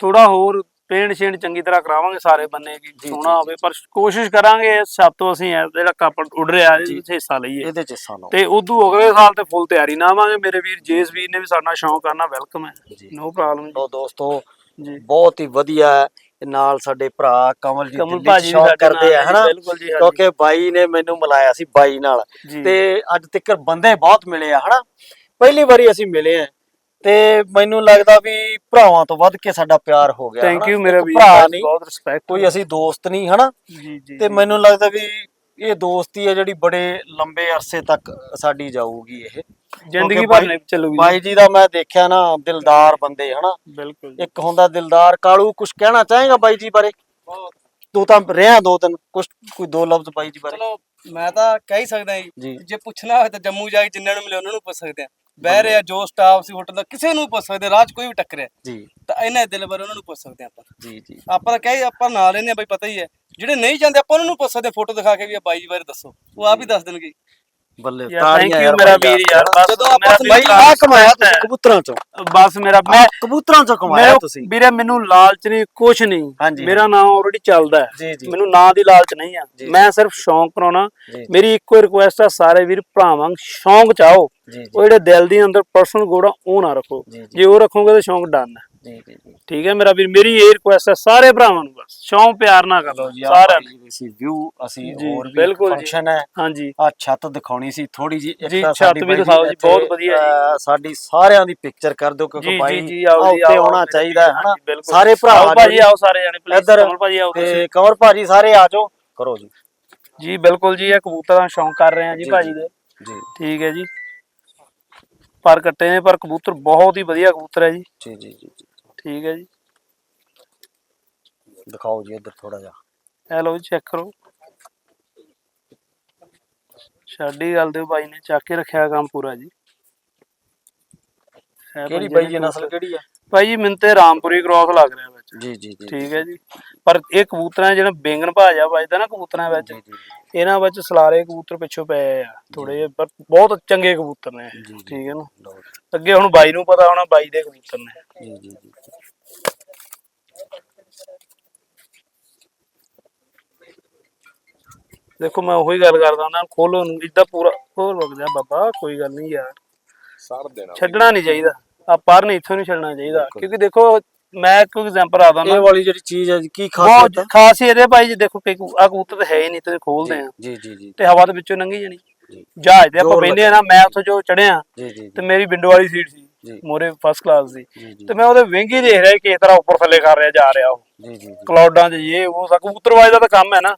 ਥੋੜਾ ਹੋਰ ਪੇਂਟ ਸ਼ੇਂਟ ਚੰਗੀ ਤਰ੍ਹਾਂ ਕਰਾਵਾਂਗੇ ਸਾਰੇ ਬੰਨੇ ਕਿ ਜੀ, ਸੋਹਣਾ ਹੋਵੇ ਪਰ ਕੋਸ਼ਿਸ਼ ਕਰਾਂਗੇ ਸਭ ਤੋਂ ਅਸੀਂ ਜਿਹੜਾ ਕੱਪ ਉੱਡ ਰਿਹਾ ਇਹਦੇ ਹਿੱਸਾ ਲਈਏ। ਇਹਦੇ ਚ ਸਾਨੂੰ ਤੇ ਉਦੋਂ ਅਗਲੇ ਸਾਲ ਤੇ ਫੁੱਲ ਤਿਆਰੀ ਨਾ ਆਵਾਂਗੇ ਮੇਰੇ ਵੀਰ ਜੇਸ ਵੀਰ ਨੇ ਵੀ ਸਾਡਾ ਸ਼ੌਂਕ ਕਰਨਾ ਵੈਲਕਮ ਹੈ। ਜੀ। ਨੋ ਪ੍ਰੋਬਲਮ ਲੋ ਦੋਸਤੋ ਜੀ। ਬਹੁਤ ਹੀ ਵਧੀਆ ਨਾਲ ਸਾਡੇ ਭਰਾ ਕਮਲ ਜੀ ਦਿੱਲੀ ਸ਼ੌਕ ਸਾਡੇ ਕਰਦੇ ਆ ਹਨਾ? ਜੀ। ਕਿਉਂਕਿ ਬਾਈ ਨੇ ਮੈਨੂੰ ਮਿਲਾਇਆ ਸੀ ਬਾਈ ਨਾਲ। ਜੀ। ਤੇ ਅੱਜ ਤੱਕ ਬੰਦੇ ਬਹੁਤ ਮਿਲੇ ਆ ਹਨਾ? ਪਹਿਲੀ ਵਾਰੀ ਅਸੀਂ ਮਿਲੇ ਆ। ਤੇ ਮੈਨੂੰ ਲੱਗਦਾ ਵੀ ਭਰਾਵਾਂ ਤੋਂ ਵੱਧ ਕੇ ਸਾਡਾ ਪਿਆਰ ਹੋ ਗਿਆ ਥੈਂਕ। ਯੂ ਮੇਰਾ ਵੀਰ ਭਰਾ ਬਹੁਤ- ਨਹੀਂ ਬਹੁਤ ਰਿਸਪੈਕਟ ਕੋਈ ਅਸੀਂ ਦੋਸਤ ਨਹੀਂ ਹਨਾ? ਜੀ ਜੀ ਤੇ। ਮੈਨੂੰ ਲੱਗਦਾ ਵੀ ਇਹ ਦੋਸਤੀ ਹੈ ਜਿਹੜੀ ਬੜੇ ਲੰਬੇ ਅਰਸੇ ਤੱਕ ਸਾਡੀ ਜਾਊਗੀ ਇਹ। ਜ਼ਿੰਦਗੀ ਭਰ ਬਾਈ- ਨਹੀਂ ਚੱਲੂਗੀ। ਬਾਈ ਜੀ ਦਾ ਮੈਂ ਦੇਖਿਆ ਨਾ ਦਿਲਦਾਰ ਬੰਦੇ ਹਨਾ? ਬਿਲਕੁਲ। ਇੱਕ ਹੁੰਦਾ ਦਿਲਦਾਰ ਕਾਲੂ ਕੁਝ ਕਹਿਣਾ ਚਾਹੇਗਾ ਬਾਈ ਜੀ ਬਾਰੇ? ਤੂੰ ਤਾਂ ਰਿਹਾ ਦੋ ਦਿਨ ਕੁਝ ਕੋਈ ਦੋ ਲਫ਼ਜ਼ ਬਾਈ ਜੀ ਬਾਰੇ? ਚਲੋ ਮੈਂ ਤਾਂ ਕਹਿ ਹੀ ਸਕਦਾ ਜੀ। ਜੀ। ਜੇ ਪੁੱਛਣਾ ਹੋਵੇ ਤਾਂ ਜੰਮੂ ਜਾ ਕੇ ਜਿੰਨਾਂ ਨੂੰ ਮਿਲੇ ਉਹਨਾਂ ਨੂੰ ਪੁੱਛ ਸਕਦੇ ਆ ਬਹਿ ਰਿਹਾ ਜੋ ਸਟਾਫ ਸੀ ਹੋਟਲ ਦਾ ਕਿਸੇ ਨੂੰ ਪੁੱਛ ਸਕਦੇ ਰਾਹ 'ਚ ਕੋਈ ਵੀ ਟੱਕਰਿਆ। ਜੀ। ਤਾਂ ਇਹਨਾਂ ਦੇ ਦਿਲ ਬਾਰੇ ਉਹਨਾਂ ਨੂੰ ਪੁੱਛ ਸਕਦੇ ਆਪਾਂ। ਜੀ ਜੀ। ਆਪਾਂ ਤਾਂ ਕਹੇ ਆਪਾਂ ਨਾਲ ਆ ਬਈ ਪਤਾ ਹੀ ਹੈ। ਜਿਹੜੇ ਨਹੀਂ ਜਾਂਦੇ ਆਪਾਂ ਉਹਨਾਂ ਨੂੰ ਪੁੱਛ ਸਕਦੇ ਫੋਟੋ ਦਿਖਾ ਕੇ ਵੀ ਆ ਬਾਈ ਜੀ ਬਾਰੇ ਦੱਸੋ। ਉਹ ਆਪ ਹੀ ਦੱਸ ਦੇਣਗੇ। ਬੱਲੇ ਯਾਰ ਥੈਂਕ ਯੂ ਮੇਰਾ ਵੀਰ ਯਾਰ ਬਸ ਜਦੋਂ ਆਪਾਂ ਮੇਰਾ ਬਾਈ ਵੀਰ ਆ ਕਮਾਇਆ। ਤੁਸੀਂ ਕਬੂਤਰਾਂ ਚੋਂ। ਬਸ ਮੇਰਾ ਮੈਂ ਕਬੂਤਰਾਂ ਚੋਂ ਕਮਾਇਆ ਤੁਸੀਂ। ਵੀਰੇ ਮੈਨੂੰ ਲਾਲਚ ਨਹੀਂ ਕੁਛ ਨਹੀਂ। ਹਾਂਜੀ, ਮੇਰਾ ਨਾਮ ਆਲਰੇਡੀ ਚੱਲਦਾ ਹੈ। ਜੀ ਮੈਨੂੰ ਨਾਂ ਦੀ ਲਾਲਚ ਨਹੀਂ ਆ। ਜੀ। ਮੈਂ ਸਿਰਫ ਸ਼ੌਂਕ ਕਰਾਉਣਾ ਜੀ। ਮੇਰੀ ਇੱਕੋ ਰਿਕੁਐਸਟ ਆ ਸਾਰੇ ਵੀਰ ਭਰਾਵਾਂ ਸ਼ੌਂਕ ਚਾਹੋ। ਜੀ ਉਹ ਜਿਹੜੇ ਦਿਲ ਦੇ ਅੰਦਰ ਪਰਸਨਲ ਗੋੜਾ ਉਹ ਨਾ ਰੱਖੋ। ਜੀ, ਜੀ। ਜੇ ਉਹ ਰੱਖੋਗੇ ਤਾਂ ਸ਼ੌਂਕ ਡਨ ਹੈ। ਜੀ ਜੀ ਜੀ ਠੀਕ ਹੈ ਮੇਰਾ ਵੀਰ ਮੇਰੀ ਇਹ ਰਿਕੁਐਸਟ ਹੈ ਸਾਰੇ ਭਰਾਵਾਂ ਨੂੰ ਬਸ ਸ਼ੌਂਕ ਪਿਆਰ ਨਾ ਕਰੋ ਜੀ ਸਾਰਿਆਂ ਨੂੰ ਅਸੀਂ ਵਿਊ ਅਸੀਂ ਹੋਰ ਵੀ। ਫੰਕਸ਼ਨ ਹੈ ਹਾਂਜੀ ਆ ਛੱਤ ਦਿਖਾਉਣੀ ਸੀ ਥੋੜੀ ਜੀ ਇੱਕ ਛੱਤ ਵੀ ਦਿਖਾਓ ਜੀ, ਬਹੁਤ ਵਧੀਆ ਜੀ। ਸਾਡੀ ਸਾਰਿਆਂ ਦੀ ਪਿਕਚਰ ਕਰ ਦਿਓ ਕਿਉਂਕਿ ਜੀ ਉੱਤੇ ਆਉਣਾ ਚਾਹੀਦਾ ਹੈ ਹਨਾ। ਸਾਰੇ ਭਰਾ ਭਾਜੀ ਆਓ ਸਾਰੇ ਜਾਣੇ ਪਲੀਜ਼ ਕਮਲ ਭਾਜੀ ਆਓ ਤੁਸੀਂ ਤੇ ਕੰਵਰ ਭਾਜੀ ਸਾਰੇ ਆ ਜਾਓ ਕਰੋ ਜੀ ਜੀ ਬਿਲਕੁਲ ਜੀ ਇਹ ਕਬੂਤਰਾਂ ਦਾ ਸ਼ੌਂਕ ਕਰ ਰਹੇ ਆ ਜੀ ਭਾਜੀ। ਦੇ ਜੀ ਠੀਕ ਹੈ ਜੀ ਪਰ ਕੱਟੇ ਨੇ ਪਰ ਕਬੂਤਰ ਬਹੁਤ ਹੀ ਵਧੀਆ ਕਬੂਤਰ ਹੈ ਜੀ ਜੀ ਜੀ ਜੀ। ਠੀਕ ਹੈ ਜੀ। ਦਿਖਾਓ ਜੀ ਇੱਧਰ ਥੋੜਾ ਜਿਹਾ। ਇਹ ਲਓ ਜੀ ਚੈੱਕ ਕਰੋ। ਛਾਡੀ ਗੱਲ ਦੇ ਬਾਈ ਨੇ ਚੱਕ ਕੇ ਰੱਖਿਆ ਕੰਮ ਪੂਰਾ ਜੀ। ਇਹ ਕਿਹੜੀ ਬਾਈ ਜੀ ਨਸਲ। ਕਿਹੜੀ ਆ? ਬਾਈ ਜੀ ਮੈਨੂੰ ਤੇ ਰਾਮਪੁਰੀ ਕ੍ਰੋਸ ਲੱਗ ਰਿਹਾ ਵਿੱਚ। ਜੀ ਜੀ ਜੀ ਠੀਕ ਹੈ ਜੀ। ਪਰ ਇਹ ਕਬੂਤਰਾਂ ਜਿਹੜਾ ਬੇਂਗਣ ਭਾਜਾ ਵੱਜਦਾ ਨਾ ਕਬੂਤਰਾਂ ਵਿੱਚ ਇਹਨਾਂ ਵਿੱਚ ਸਲਾਰੇ ਕਬੂਤਰ ਪਿੱਛੋਂ ਪਏ ਆ ਥੋੜੇ ਜਿਹੇ ਪਰ ਬਹੁਤ ਚੰਗੇ ਕਬੂਤਰ ਨੇ। ਠੀਕ ਹੈ ਨਾ। ਅੱਗੇ ਹੁਣ ਬਾਈ ਨੂੰ ਪਤਾ ਹੋਣਾ ਬਾਈ ਦੇ ਕਬੂਤਰ ਨੇ। ਜੀ ਜੀ। ਦੇਖੋ ਮੈਂ ਉਹੀ ਗੱਲ ਕਰਦਾ ਨਾ ਖੋਲੋ ਨੂੰ ਇਦਾਂ ਪੂਰਾ ਖੋਲ ਰੁਕ ਜਾ ਬਾਬਾ ਕੋਈ ਗੱਲ ਨਹੀਂ ਯਾਰ। ਸੜ ਦੇਣਾ। ਛੱਡਣਾ ਨਹੀਂ ਚਾਹੀਦਾ। ਆ ਪਰ ਨਹੀਂ ਇੱਥੋਂ ਨਹੀਂ ਛੱਡਣਾ ਚਾਹੀਦਾ। ਕਿਉਂਕਿ ਦੇਖੋ ਮੈਂ ਇੱਕ ਐਗਜ਼ਾਮਪਲ ਆਦਾ ਇਹ ਨਾ ਵਾਲੀ ਜਿਹੜੀ ਚੀਜ਼ ਹੈ ਕੀ ਬਹੁਤ ਖਾਸੀਅਤ ਹੈ ਖਾਸ ਇਹਦੇ ਭਾਈ ਜੀ ਦੇਖੋ ਕਿ ਆ ਕਬੂਤਰ ਤਾਂ ਹੈ ਹੀ ਨਹੀਂ ਤੇ ਖੋਲਦੇ ਆ। ਜੀ ਜੀ ਜੀ। ਤੇ ਹਵਾ ਦੇ ਵਿੱਚੋਂ ਲੰਘੀ ਜਾਣੀ। ਜੀ। ਜਹਾਜ਼ ਤੇ ਆਪਾਂ ਬੈਠੇ ਆ ਨਾ ਮੈਂ ਉੱਥੋਂ ਜੋ ਚੜਿਆ ਜੀ ਜੀ ਤੇ ਮੇਰੀ ਵਿੰਡੋ ਵਾਲੀ ਸੀਟ ਸੀ। ਮੋਰੇ ਫਸਟ ਕਲਾਸ ਦੀ। ਤੇ ਮੈਂ ਉਹਦੇ ਵਿੰਗ ਹੀ ਦੇਖ ਰਿਹਾ ਕਿ ਇਸ ਤਰ੍ਹਾਂ ਉੱਪਰ ਥੱਲੇ ਕਰ ਰਿਹਾ ਜਾ ਰਿਹਾ ਉਹ। ਜੀ ਜੀ ਜੀ। ਕਲਾਉਡਾਂ 'ਚ ਇਹ ਉਹ ਸਾ ਕਬੂਤਰਵਾਜ ਦਾ ਤਾਂ ਕੰਮ ਹੈ ਨਾ।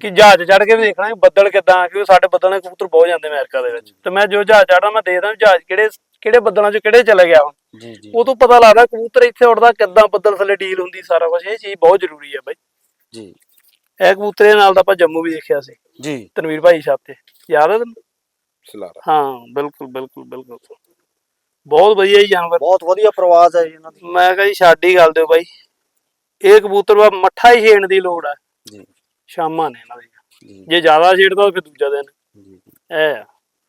ਕਿ ਜਹਾਜ਼ ਚੜ ਕੇ ਵੀ ਦੇਖਣਾ ਕਿ ਬੱਦਲ ਕਿਦਾਂ ਕਿਉਂਕਿ ਸਾਡੇ ਬੱਦਲ ਨੇ ਕਬੂਤਰ ਬਹੁਤ ਜਾਂਦੇ ਅਮਰੀਕਾ ਦੇ ਵਿੱਚ। ਤੇ ਮੈਂ ਜੋ ਜਹਾਜ਼ ਚੜਦਾ ਮੈਂ ਦੇਖਦਾ ਵੀ ਜਹਾਜ਼ ਕਿਹੜੇ ਕਿਹੜੇ ਬੱਦਲਾਂ 'ਚ ਕਿਹੜੇ ਚਲੇ ਗਿਆ ਹੁਣ ਜੀ ਜੀ। ਉਹ ਤੋਂ ਪਤਾ ਲੱਗਦਾ ਕਬੂਤਰ ਇੱਥੇ ਉੱਡਦਾ ਕਿੱਦਾਂ ਬੱਦਲ ਥੱਲੇ ਡੀਲ ਹੁੰਦੀ ਸਾਰਾ ਕੁਝ ਇਹ ਚੀਜ਼ ਬਹੁਤ ਜ਼ਰੂਰੀ ਹੈ ਬਾਈ। ਜੀ। ਇਹ ਕਬੂਤਰ ਦੇ ਨਾਲ ਤਾਂ ਆਪਾਂ ਜੰਮੂ ਵੀ ਦੇਖਿਆ ਸੀ। ਜੀ। ਤਨਵੀਰ ਭਾਈ ਛਾਪ ਤੇ। ਯਾਦ ਹੈ ਤੈਨੂੰ? ਸਲਾਰਾ। ਹਾਂ ਬਿਲਕੁਲ ਬਿਲਕੁਲ ਬਿਲਕੁਲ। ਬਹੁਤ ਵਧੀਆ ਜੀ ਜਾਨਵਰ। ਬਹੁਤ ਵਧੀਆ ਪ੍ਰਵਾਜ਼ ਹੈ ਜੀ ਇਹਨਾਂ ਦੀ। ਮੈਂ ਕਹਾਂ ਜੀ ਛਾਡੀ ਗੱਲ ਦਿਓ ਬਾਈ। ਇਹ ਕਬੂਤਰ ਵਾ ਮੱਠਾ ਹੀ ਛੇੜਨ ਦੀ ਲੋੜ ਹੈ ਜੀ। ਸ਼ਾਮਾਂ ਨੇ ਇਹਨਾਂ ਦੀ ਜੀ। ਜ਼ਿਆਦਾ ਛੇੜਦਾ ਤਾਂ ਫਿਰ ਦੂਜਾ ਦਿਨ। ਜੀ। ਇਹ ਆ,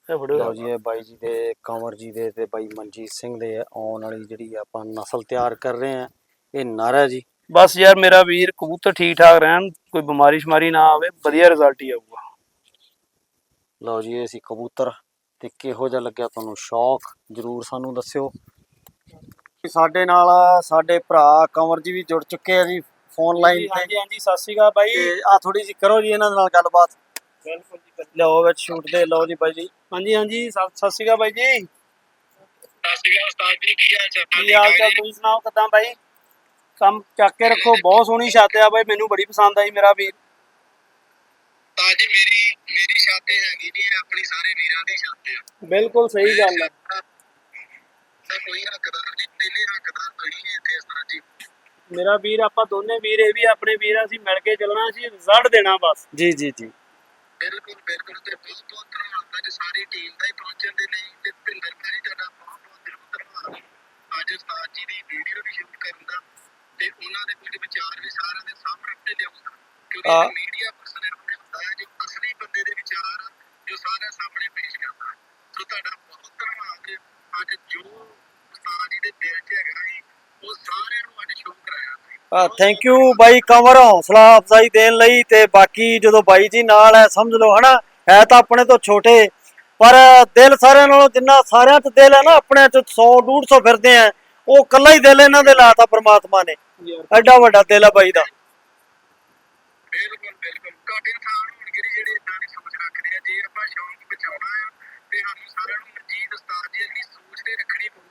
ਇਹ ਫੜੋ ਲਓ ਜੀ ਇਹ ਬਾਈ ਜੀ ਦੇ ਕੰਵਰ ਜੀ ਦੇ ਤੇ ਬਾਈ ਮਨਜੀਤ ਸਿੰਘ ਦੇ ਆਉਣ ਵਾਲੀ ਜਿਹੜੀ ਆਪਾਂ ਨਸਲ ਤਿਆਰ ਕਰ ਰਹੇ ਆ ਇਹ ਨਰ ਜੀ। ਬਸ ਯਾਰ ਮੇਰਾ ਵੀਰ ਕਬੂਤਰ ਠੀਕ ਠਾਕ ਰਹਿਣ ਕੋਈ ਬਿਮਾਰੀ ਸ਼ਮਾਰੀ ਨਾ ਆਵੇ ਵਧੀਆ ਰਿਜ਼ਲਟ ਹੀ ਆਊਗਾ। ਲਓ ਜੀ ਇਹ ਸੀ ਕਬੂਤਰ ਤੇ ਕਿਹੋ ਜਿਹਾ ਲੱਗਿਆ ਤੁਹਾਨੂੰ? ਸ਼ੌਕ ਜਰੂਰ ਸਾਨੂੰ ਦੱਸਿਓ। ਸਾਡੇ ਨਾਲ ਸਾਡੇ ਭਰਾ ਕੰਵਰ ਜੀ ਵੀ ਜੁੜ ਚੁੱਕੇ ਆ ਜੀ। ਫੋਨ ਲਾਈਨ ਤੇ। ਹਾਂਜੀ ਹਾਂਜੀ ਸਤਿ ਸ਼੍ਰੀ ਅਕਾਲ ਬਾਈ। ਤੇ ਆ ਥੋੜੀ ਜੀ ਕਰੋ ਜੀ ਇਹਨਾਂ ਨਾਲ ਗੱਲਬਾਤ। ਬਿਲਕੁਲ ਜੀ ਲਓ ਵਿੱਚ ਸ਼ੂਟ ਦੇ ਲਓ ਜੀ ਬਾਈ ਜੀ। ਹਾਂਜੀ ਹਾਂਜੀ ਸਤਿ ਸ਼੍ਰੀ ਅਕਾਲ ਬਾਈ ਜੀ। ਸਤਿ ਸ਼੍ਰੀ ਅਕਾਲ ਉਸਤਾਦ ਜੀ ਕੀ ਹਾਲ ਚਾਲ? ਕੀ ਹਾਲ ਚਾਲ ਤੁਸੀਂ ਸੁਣਾਓ ਕਿਦਾਂ ਬਾਈ? ਕੰਮ ਚੱਕ ਕੇ ਰੱਖੋ ਬਹੁਤ ਸੋਹਣੀ ਛੱਤ ਆ ਬਾਈ ਮੈਨੂੰ ਬੜੀ ਪਸੰਦ ਆਈ ਮੇਰਾ ਵੀਰ। ਤਾਂ ਜੀ ਮੇਰੀ ਮੇਰੀ ਛਾਤੇ ਹੈਗੀ ਨਹੀਂ ਆਪਣੀ ਸਾਰੇ ਵੀਰਾਂ ਦੀ ਛਾਤੇ ਆ। ਬਿਲਕੁਲ ਸਹੀ ਗੱਲ ਹੈ ਤਾਂ ਕੋਈ ਹੱਕਦਾਰ ਨਹੀਂ ਪਹਿਲੇ ਹੱਕਦਾਰ ਨਹੀਂ ਇੱਥੇ ਇਸ ਤਰ੍ਹਾਂ ਜੀ ਮੇਰਾ ਵੀਰ ਆਪਾਂ ਦੋਨੇ ਵੀਰ ਇਹ ਵੀ ਆਪਣੇ ਵੀਰ ਆ, ਅਸੀਂ ਮਿਲ ਕੇ ਚੱਲਣਾ ਸੀ ਰਿਜ਼ਲਟ ਦੇਣਾ ਬਸ। ਜੀ ਜੀ ਜੀ। ਬਿਲਕੁਲ ਬਿਲਕੁਲ ਤੇ ਬਹੁਤ ਬਹੁਤ ਧੰਨਵਾਦ ਹੈ ਸਾਰੀ ਟੀਮ ਦਾ ਹੀ ਪਹੁੰਚਣ ਦੇ ਲਈ ਤੇ ਭਿੰਦਰ ਭਾਜੀ ਤੁਹਾਡਾ ਬਹੁਤ ਬਹੁਤ ਦਿਲੋਂ ਧੰਨਵਾਦ ਅੱਜ ਉਸਤਾਦ ਜੀ ਦੀ ਵੀਡੀਓ ਵੀ ਸ਼ੂਟ ਕਰਨ ਦਾ ਤੇ ਉਹਨਾਂ ਦੇ ਕੁਝ ਵਿਚਾਰ ਵੀ ਸਾਰਿਆਂ ਦੇ ਸਾਹਮਣੇ ਲਿਆਉਂਦਾ ਕਿਉਂਕਿ ਆ- ਮੀਡੀਆ ਪਰਸਨ ਨੂੰ ਹੁੰਦਾ ਹੈ ਜੋ ਅਸਲੀ ਬੰਦੇ ਦੇ ਵਿਚਾਰ ਆ, ਜੋ ਸਾਰਿਆਂ ਸਾਹਮਣੇ ਪੇਸ਼ ਕਰਦਾ ਸੋ ਤੁਹਾਡਾ ਬਹੁਤ ਧੰਨਵਾਦ ਅੱਜ ਜੋ ਉਸਤਾਦ ਜੀ ਦੇ ਦਿਲ 'ਚ ਹੈਗਾ ਸੀ ਉਹ ਸਾਰਿਆਂ ਨੂੰ ਅੱਜ ਸ਼ੋਅ ਕਰਾਇਆ ਤੁਸੀਂ ਥੈਂਕ ਯੂ ਬਾਈ ਕੰਵਰ ਹੌਸਲਾ ਅਫਜ਼ਾਈ ਦੇਣ ਲਈ ਤੇ ਬਾਕੀ ਜਦੋਂ ਬਾਈ ਜੀ ਨਾਲ ਹੈ, ਸਮਝ ਲਓ ਹਨਾ, ਹੈ ਤਾਂ ਆਪਣੇ ਤੋਂ ਛੋਟੇ, ਪਰ ਦਿਲ ਸਾਰਿਆਂ ਨਾਲੋਂ ਜਿੰਨਾ ਸਾਰਿਆਂ ਤੇ ਦਿਲ ਹੈ ਨਾ, ਆਪਣੇ ਚ 100 150 ਫਿਰਦੇ ਆ, ਉਹ ਕੱਲਾ ਹੀ ਦਿਲ ਇਹਨਾਂ ਦੇ ਲਾਤਾ ਪ੍ਰਮਾਤਮਾ ਨੇ, ਐਡਾ ਵੱਡਾ ਦਿਲ ਆ ਬਾਈ ਦਾ। ਬਿਲਕੁਲ ਬਿਲਕੁਲ। ਤੁਹਾਡੇ ਥਾਂ ਹੋਣਗੇ ਜਿਹੜੇ ਇਦਾਂ ਦੀ ਸੋਚ ਰੱਖਦੇ ਆ, ਜੇ ਆਪਾਂ ਸ਼ੌਂਕ ਬਚਾਉਣਾ ਆ, ਤੇ ਸਾਨੂੰ ਸਾਰਿਆਂ ਨੂੰ ਮਨਜੀਤ ਉਸਤਾਦ ਜੀ ਦੀ ਸੋਚ ਤੇ ਰੱਖਣੀ ਪਊਗੀ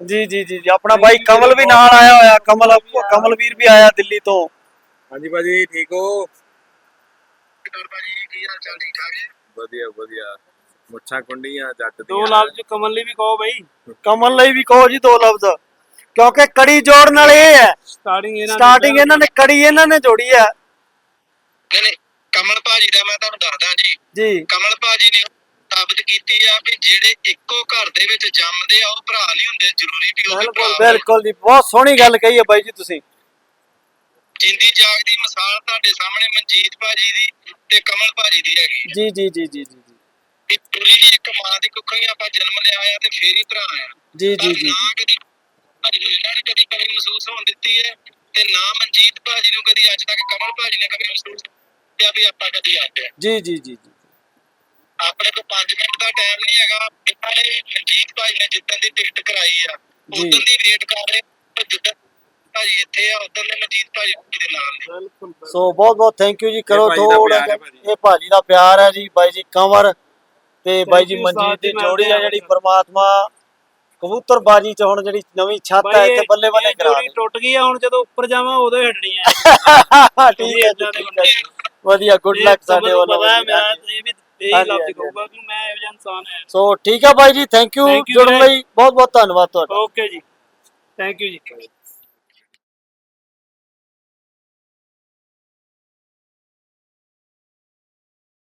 ਜੀ ਜੀ ਜੀ ਜੀ। ਆਪਣਾ ਬਾਈ ਕਮਲ ਵੀ ਨਾਲ ਆਇਆ ਹੋਇਆ। ਕਮਲ ਕਮਲ ਵੀਰ ਵੀ ਆਇਆ ਦਿੱਲੀ ਤੋਂ। ਹਾਂਜੀ ਭਾਜੀ ਠੀਕ ਹੋ? ਕਿਦਾਂ ਭਾਜੀ ਕੀ ਹਾਲ ਚਾਲ? ਠੀਕ ਠਾਕ ਜੀ? ਵਧੀਆ ਵਧੀਆ। ਮੁੱਛਾਂ ਕੁੰਡੀਆਂ ਜੱਟ ਦੋ ਲਫ਼ਜ਼ ਕਮਲ ਲਈ ਵੀ ਕਹੋ ਬਾਈ। ਕਮਲ ਲਈ ਵੀ ਕਹੋ ਜੀ ਦੋ ਲਫ਼ਜ਼। ਕਿਉਂਕਿ ਕੜੀ ਜੋੜਨ ਵਾਲੇ ਇਹ ਹੈ। ਸਟਾਰਟਿੰਗ ਇਹਨਾਂ ਸਟਾਰਟਿੰਗ ਇਹਨਾਂ ਨੇ ਕੜੀ ਇਹਨਾਂ ਨੇ ਜੋੜੀ ਹੈ। ਨਹੀਂ ਨਹੀਂ ਕਮਲ ਭਾਜੀ ਦਾ ਮੈਂ ਤੁਹਾਨੂੰ ਦੱਸਦਾ ਜੀ। ਜੀ। ਕਮਲ ਭਾਜੀ ਨੇ ਸਾਬਤ ਕੀਤੀ ਆ ਵੀ ਜਿਹੜੇ ਇੱਕੋ ਘਰ ਦੇ ਵਿੱਚ ਜੰਮਦੇ ਆ ਉਹ ਭਰਾ ਨਹੀਂ ਹੁੰਦੇ ਜ਼ਰੂਰੀ ਵੀ ਉਹ ਹੋਣ। ਬਿਲਕੁਲ ਜੀ ਬਹੁਤ ਸੋਹਣੀ ਗੱਲ ਕਹੀ ਹੈ ਬਾਈ ਜੀ ਤੁਸੀਂ। ਜਿੰਦੀ ਜਾਗਦੀ ਮਿਸਾਲ ਤੁਹਾਡੇ ਸਾਹਮਣੇ ਮਨਜੀਤ ਭਾਜੀ ਦੀ ਤੇ ਕਮਲ ਭਾਜੀ ਦੀ ਹੈਗੀ ਜੀ ਜੀ ਜੀ ਜੀ ਜੀ ਵੀ ਪੂਰੀ ਦੀ ਇੱਕ ਮਾਂ ਦੀ ਕੁੱਖੋਂ ਹੀ ਆਪਾਂ ਜਨਮ ਲਿਆ ਆ ਤੇ ਫੇਰ ਹੀ ਭਰਾ ਆ। ਜੀ ਜੀ ਜੀ ਨਾ ਕਦੀ ਇਹਨਾਂ ਨੇ ਕਦੀ ਕਮੀ ਮਹਿਸੂਸ ਹੋਣ ਦਿੱਤੀ ਹੈ ਤੇ ਨਾ ਮਨਜੀਤ ਭਾਜੀ ਨੂੰ ਕਦੀ ਅੱਜ ਤੱਕ ਕਮਲ ਭਾਜੀ ਨੇ ਕਮੀ ਮਹਿਸੂਸ ਕੀਤਾ ਵੀ ਆਪਾਂ ਕਦੀ ਆਏ ਜੀ ਜੀ ਜੀ ਜੀ। ਆਪਣੇ ਕੋਲ 5 ਮਿੰਟ ਦਾ ਟਾਈਮ ਨਹੀਂ ਹੈਗਾ ਇਹਨਾਂ ਨੇ ਮਨਜੀਤ ਭਾਜੀ ਨੇ ਜਿੱਦਣ ਦੀ ਟਿਕਟ ਕਰਾਈ ਆ। ਉਦੋਂ ਦੀ ਵੇਟ ਕਰ ਰਹੇ ਤੇ ਜਿੱਦਣ ਭਾਜੀ ਇੱਥੇ ਆ ਉਦੋਂ ਦੇ ਮਨਜੀਤ ਭਾਜੀ ਦੇ ਨਾਲ ਨੇ ਬਿਲਕੁਲ ਸੋ ਬਹੁਤ ਬਹੁਤ ਥੈਂਕ ਯੂ ਜੀ ਕਰੋ ਥੋੜਾ। ਇਹ ਭਾਜੀ ਦਾ ਪਿਆਰ ਹੈ ਜੀ ਬਾਈ ਜੀ ਕੰਵਰ ਤੇ ਬਾਈ ਜੀ ਮਨਜੀਤ ਦੀ ਜੋੜੀ ਮਿਲਦੇ ਜਿਹੜੀ ਆ। ਪ੍ਰਮਾਤਮਾ ਕਬੂਤਰਬਾਜੀ ਚ ਹੁਣ ਜਿਹੜੀ ਨਵੀਂ ਛੱਤ ਹੈ ਇੱਥੇ ਬੱਲੇ ਬੱਲੇ ਕਰਾ ਜੋੜੀ ਟੁੱਟ ਗਈ ਆ ਹੁਣ ਜਦੋਂ ਉੱਪਰ ਜਾਵਾਂ ਉਦੋਂ ਹਟਣੀ ਆ ਠੀਕ ਹੈ। ਵਧੀਆ ਗੁੱਡ ਲੱਕ ਸਾਡੇ ਵੱਲੋਂ ਪਤਾ। ਮੇਰਾ ਇਹ ਵੀ ਇਹ ਹਾਂਜੀ, ਲਫ਼ਜ਼ ਹਾਂਜੀ, ਕਹੂਗਾ ਕਿ ਮੈਂ ਇਹੋ ਜਿਹਾ ਇਨਸਾਨ ਹੈ। ਸੋ ਠੀਕ ਹੈ ਬਾਈ ਜੀ ਥੈਂਕ ਯੂ Thank you, ਜੁੜਨ ਵੀਰੇ। ਲਈ। ਬਹੁਤ ਬਹੁਤ ਧੰਨਵਾਦ ਤੁਹਾਡਾ। ਓਕੇ ਜੀ। ਥੈਂਕ ਯੂ ਜੀ।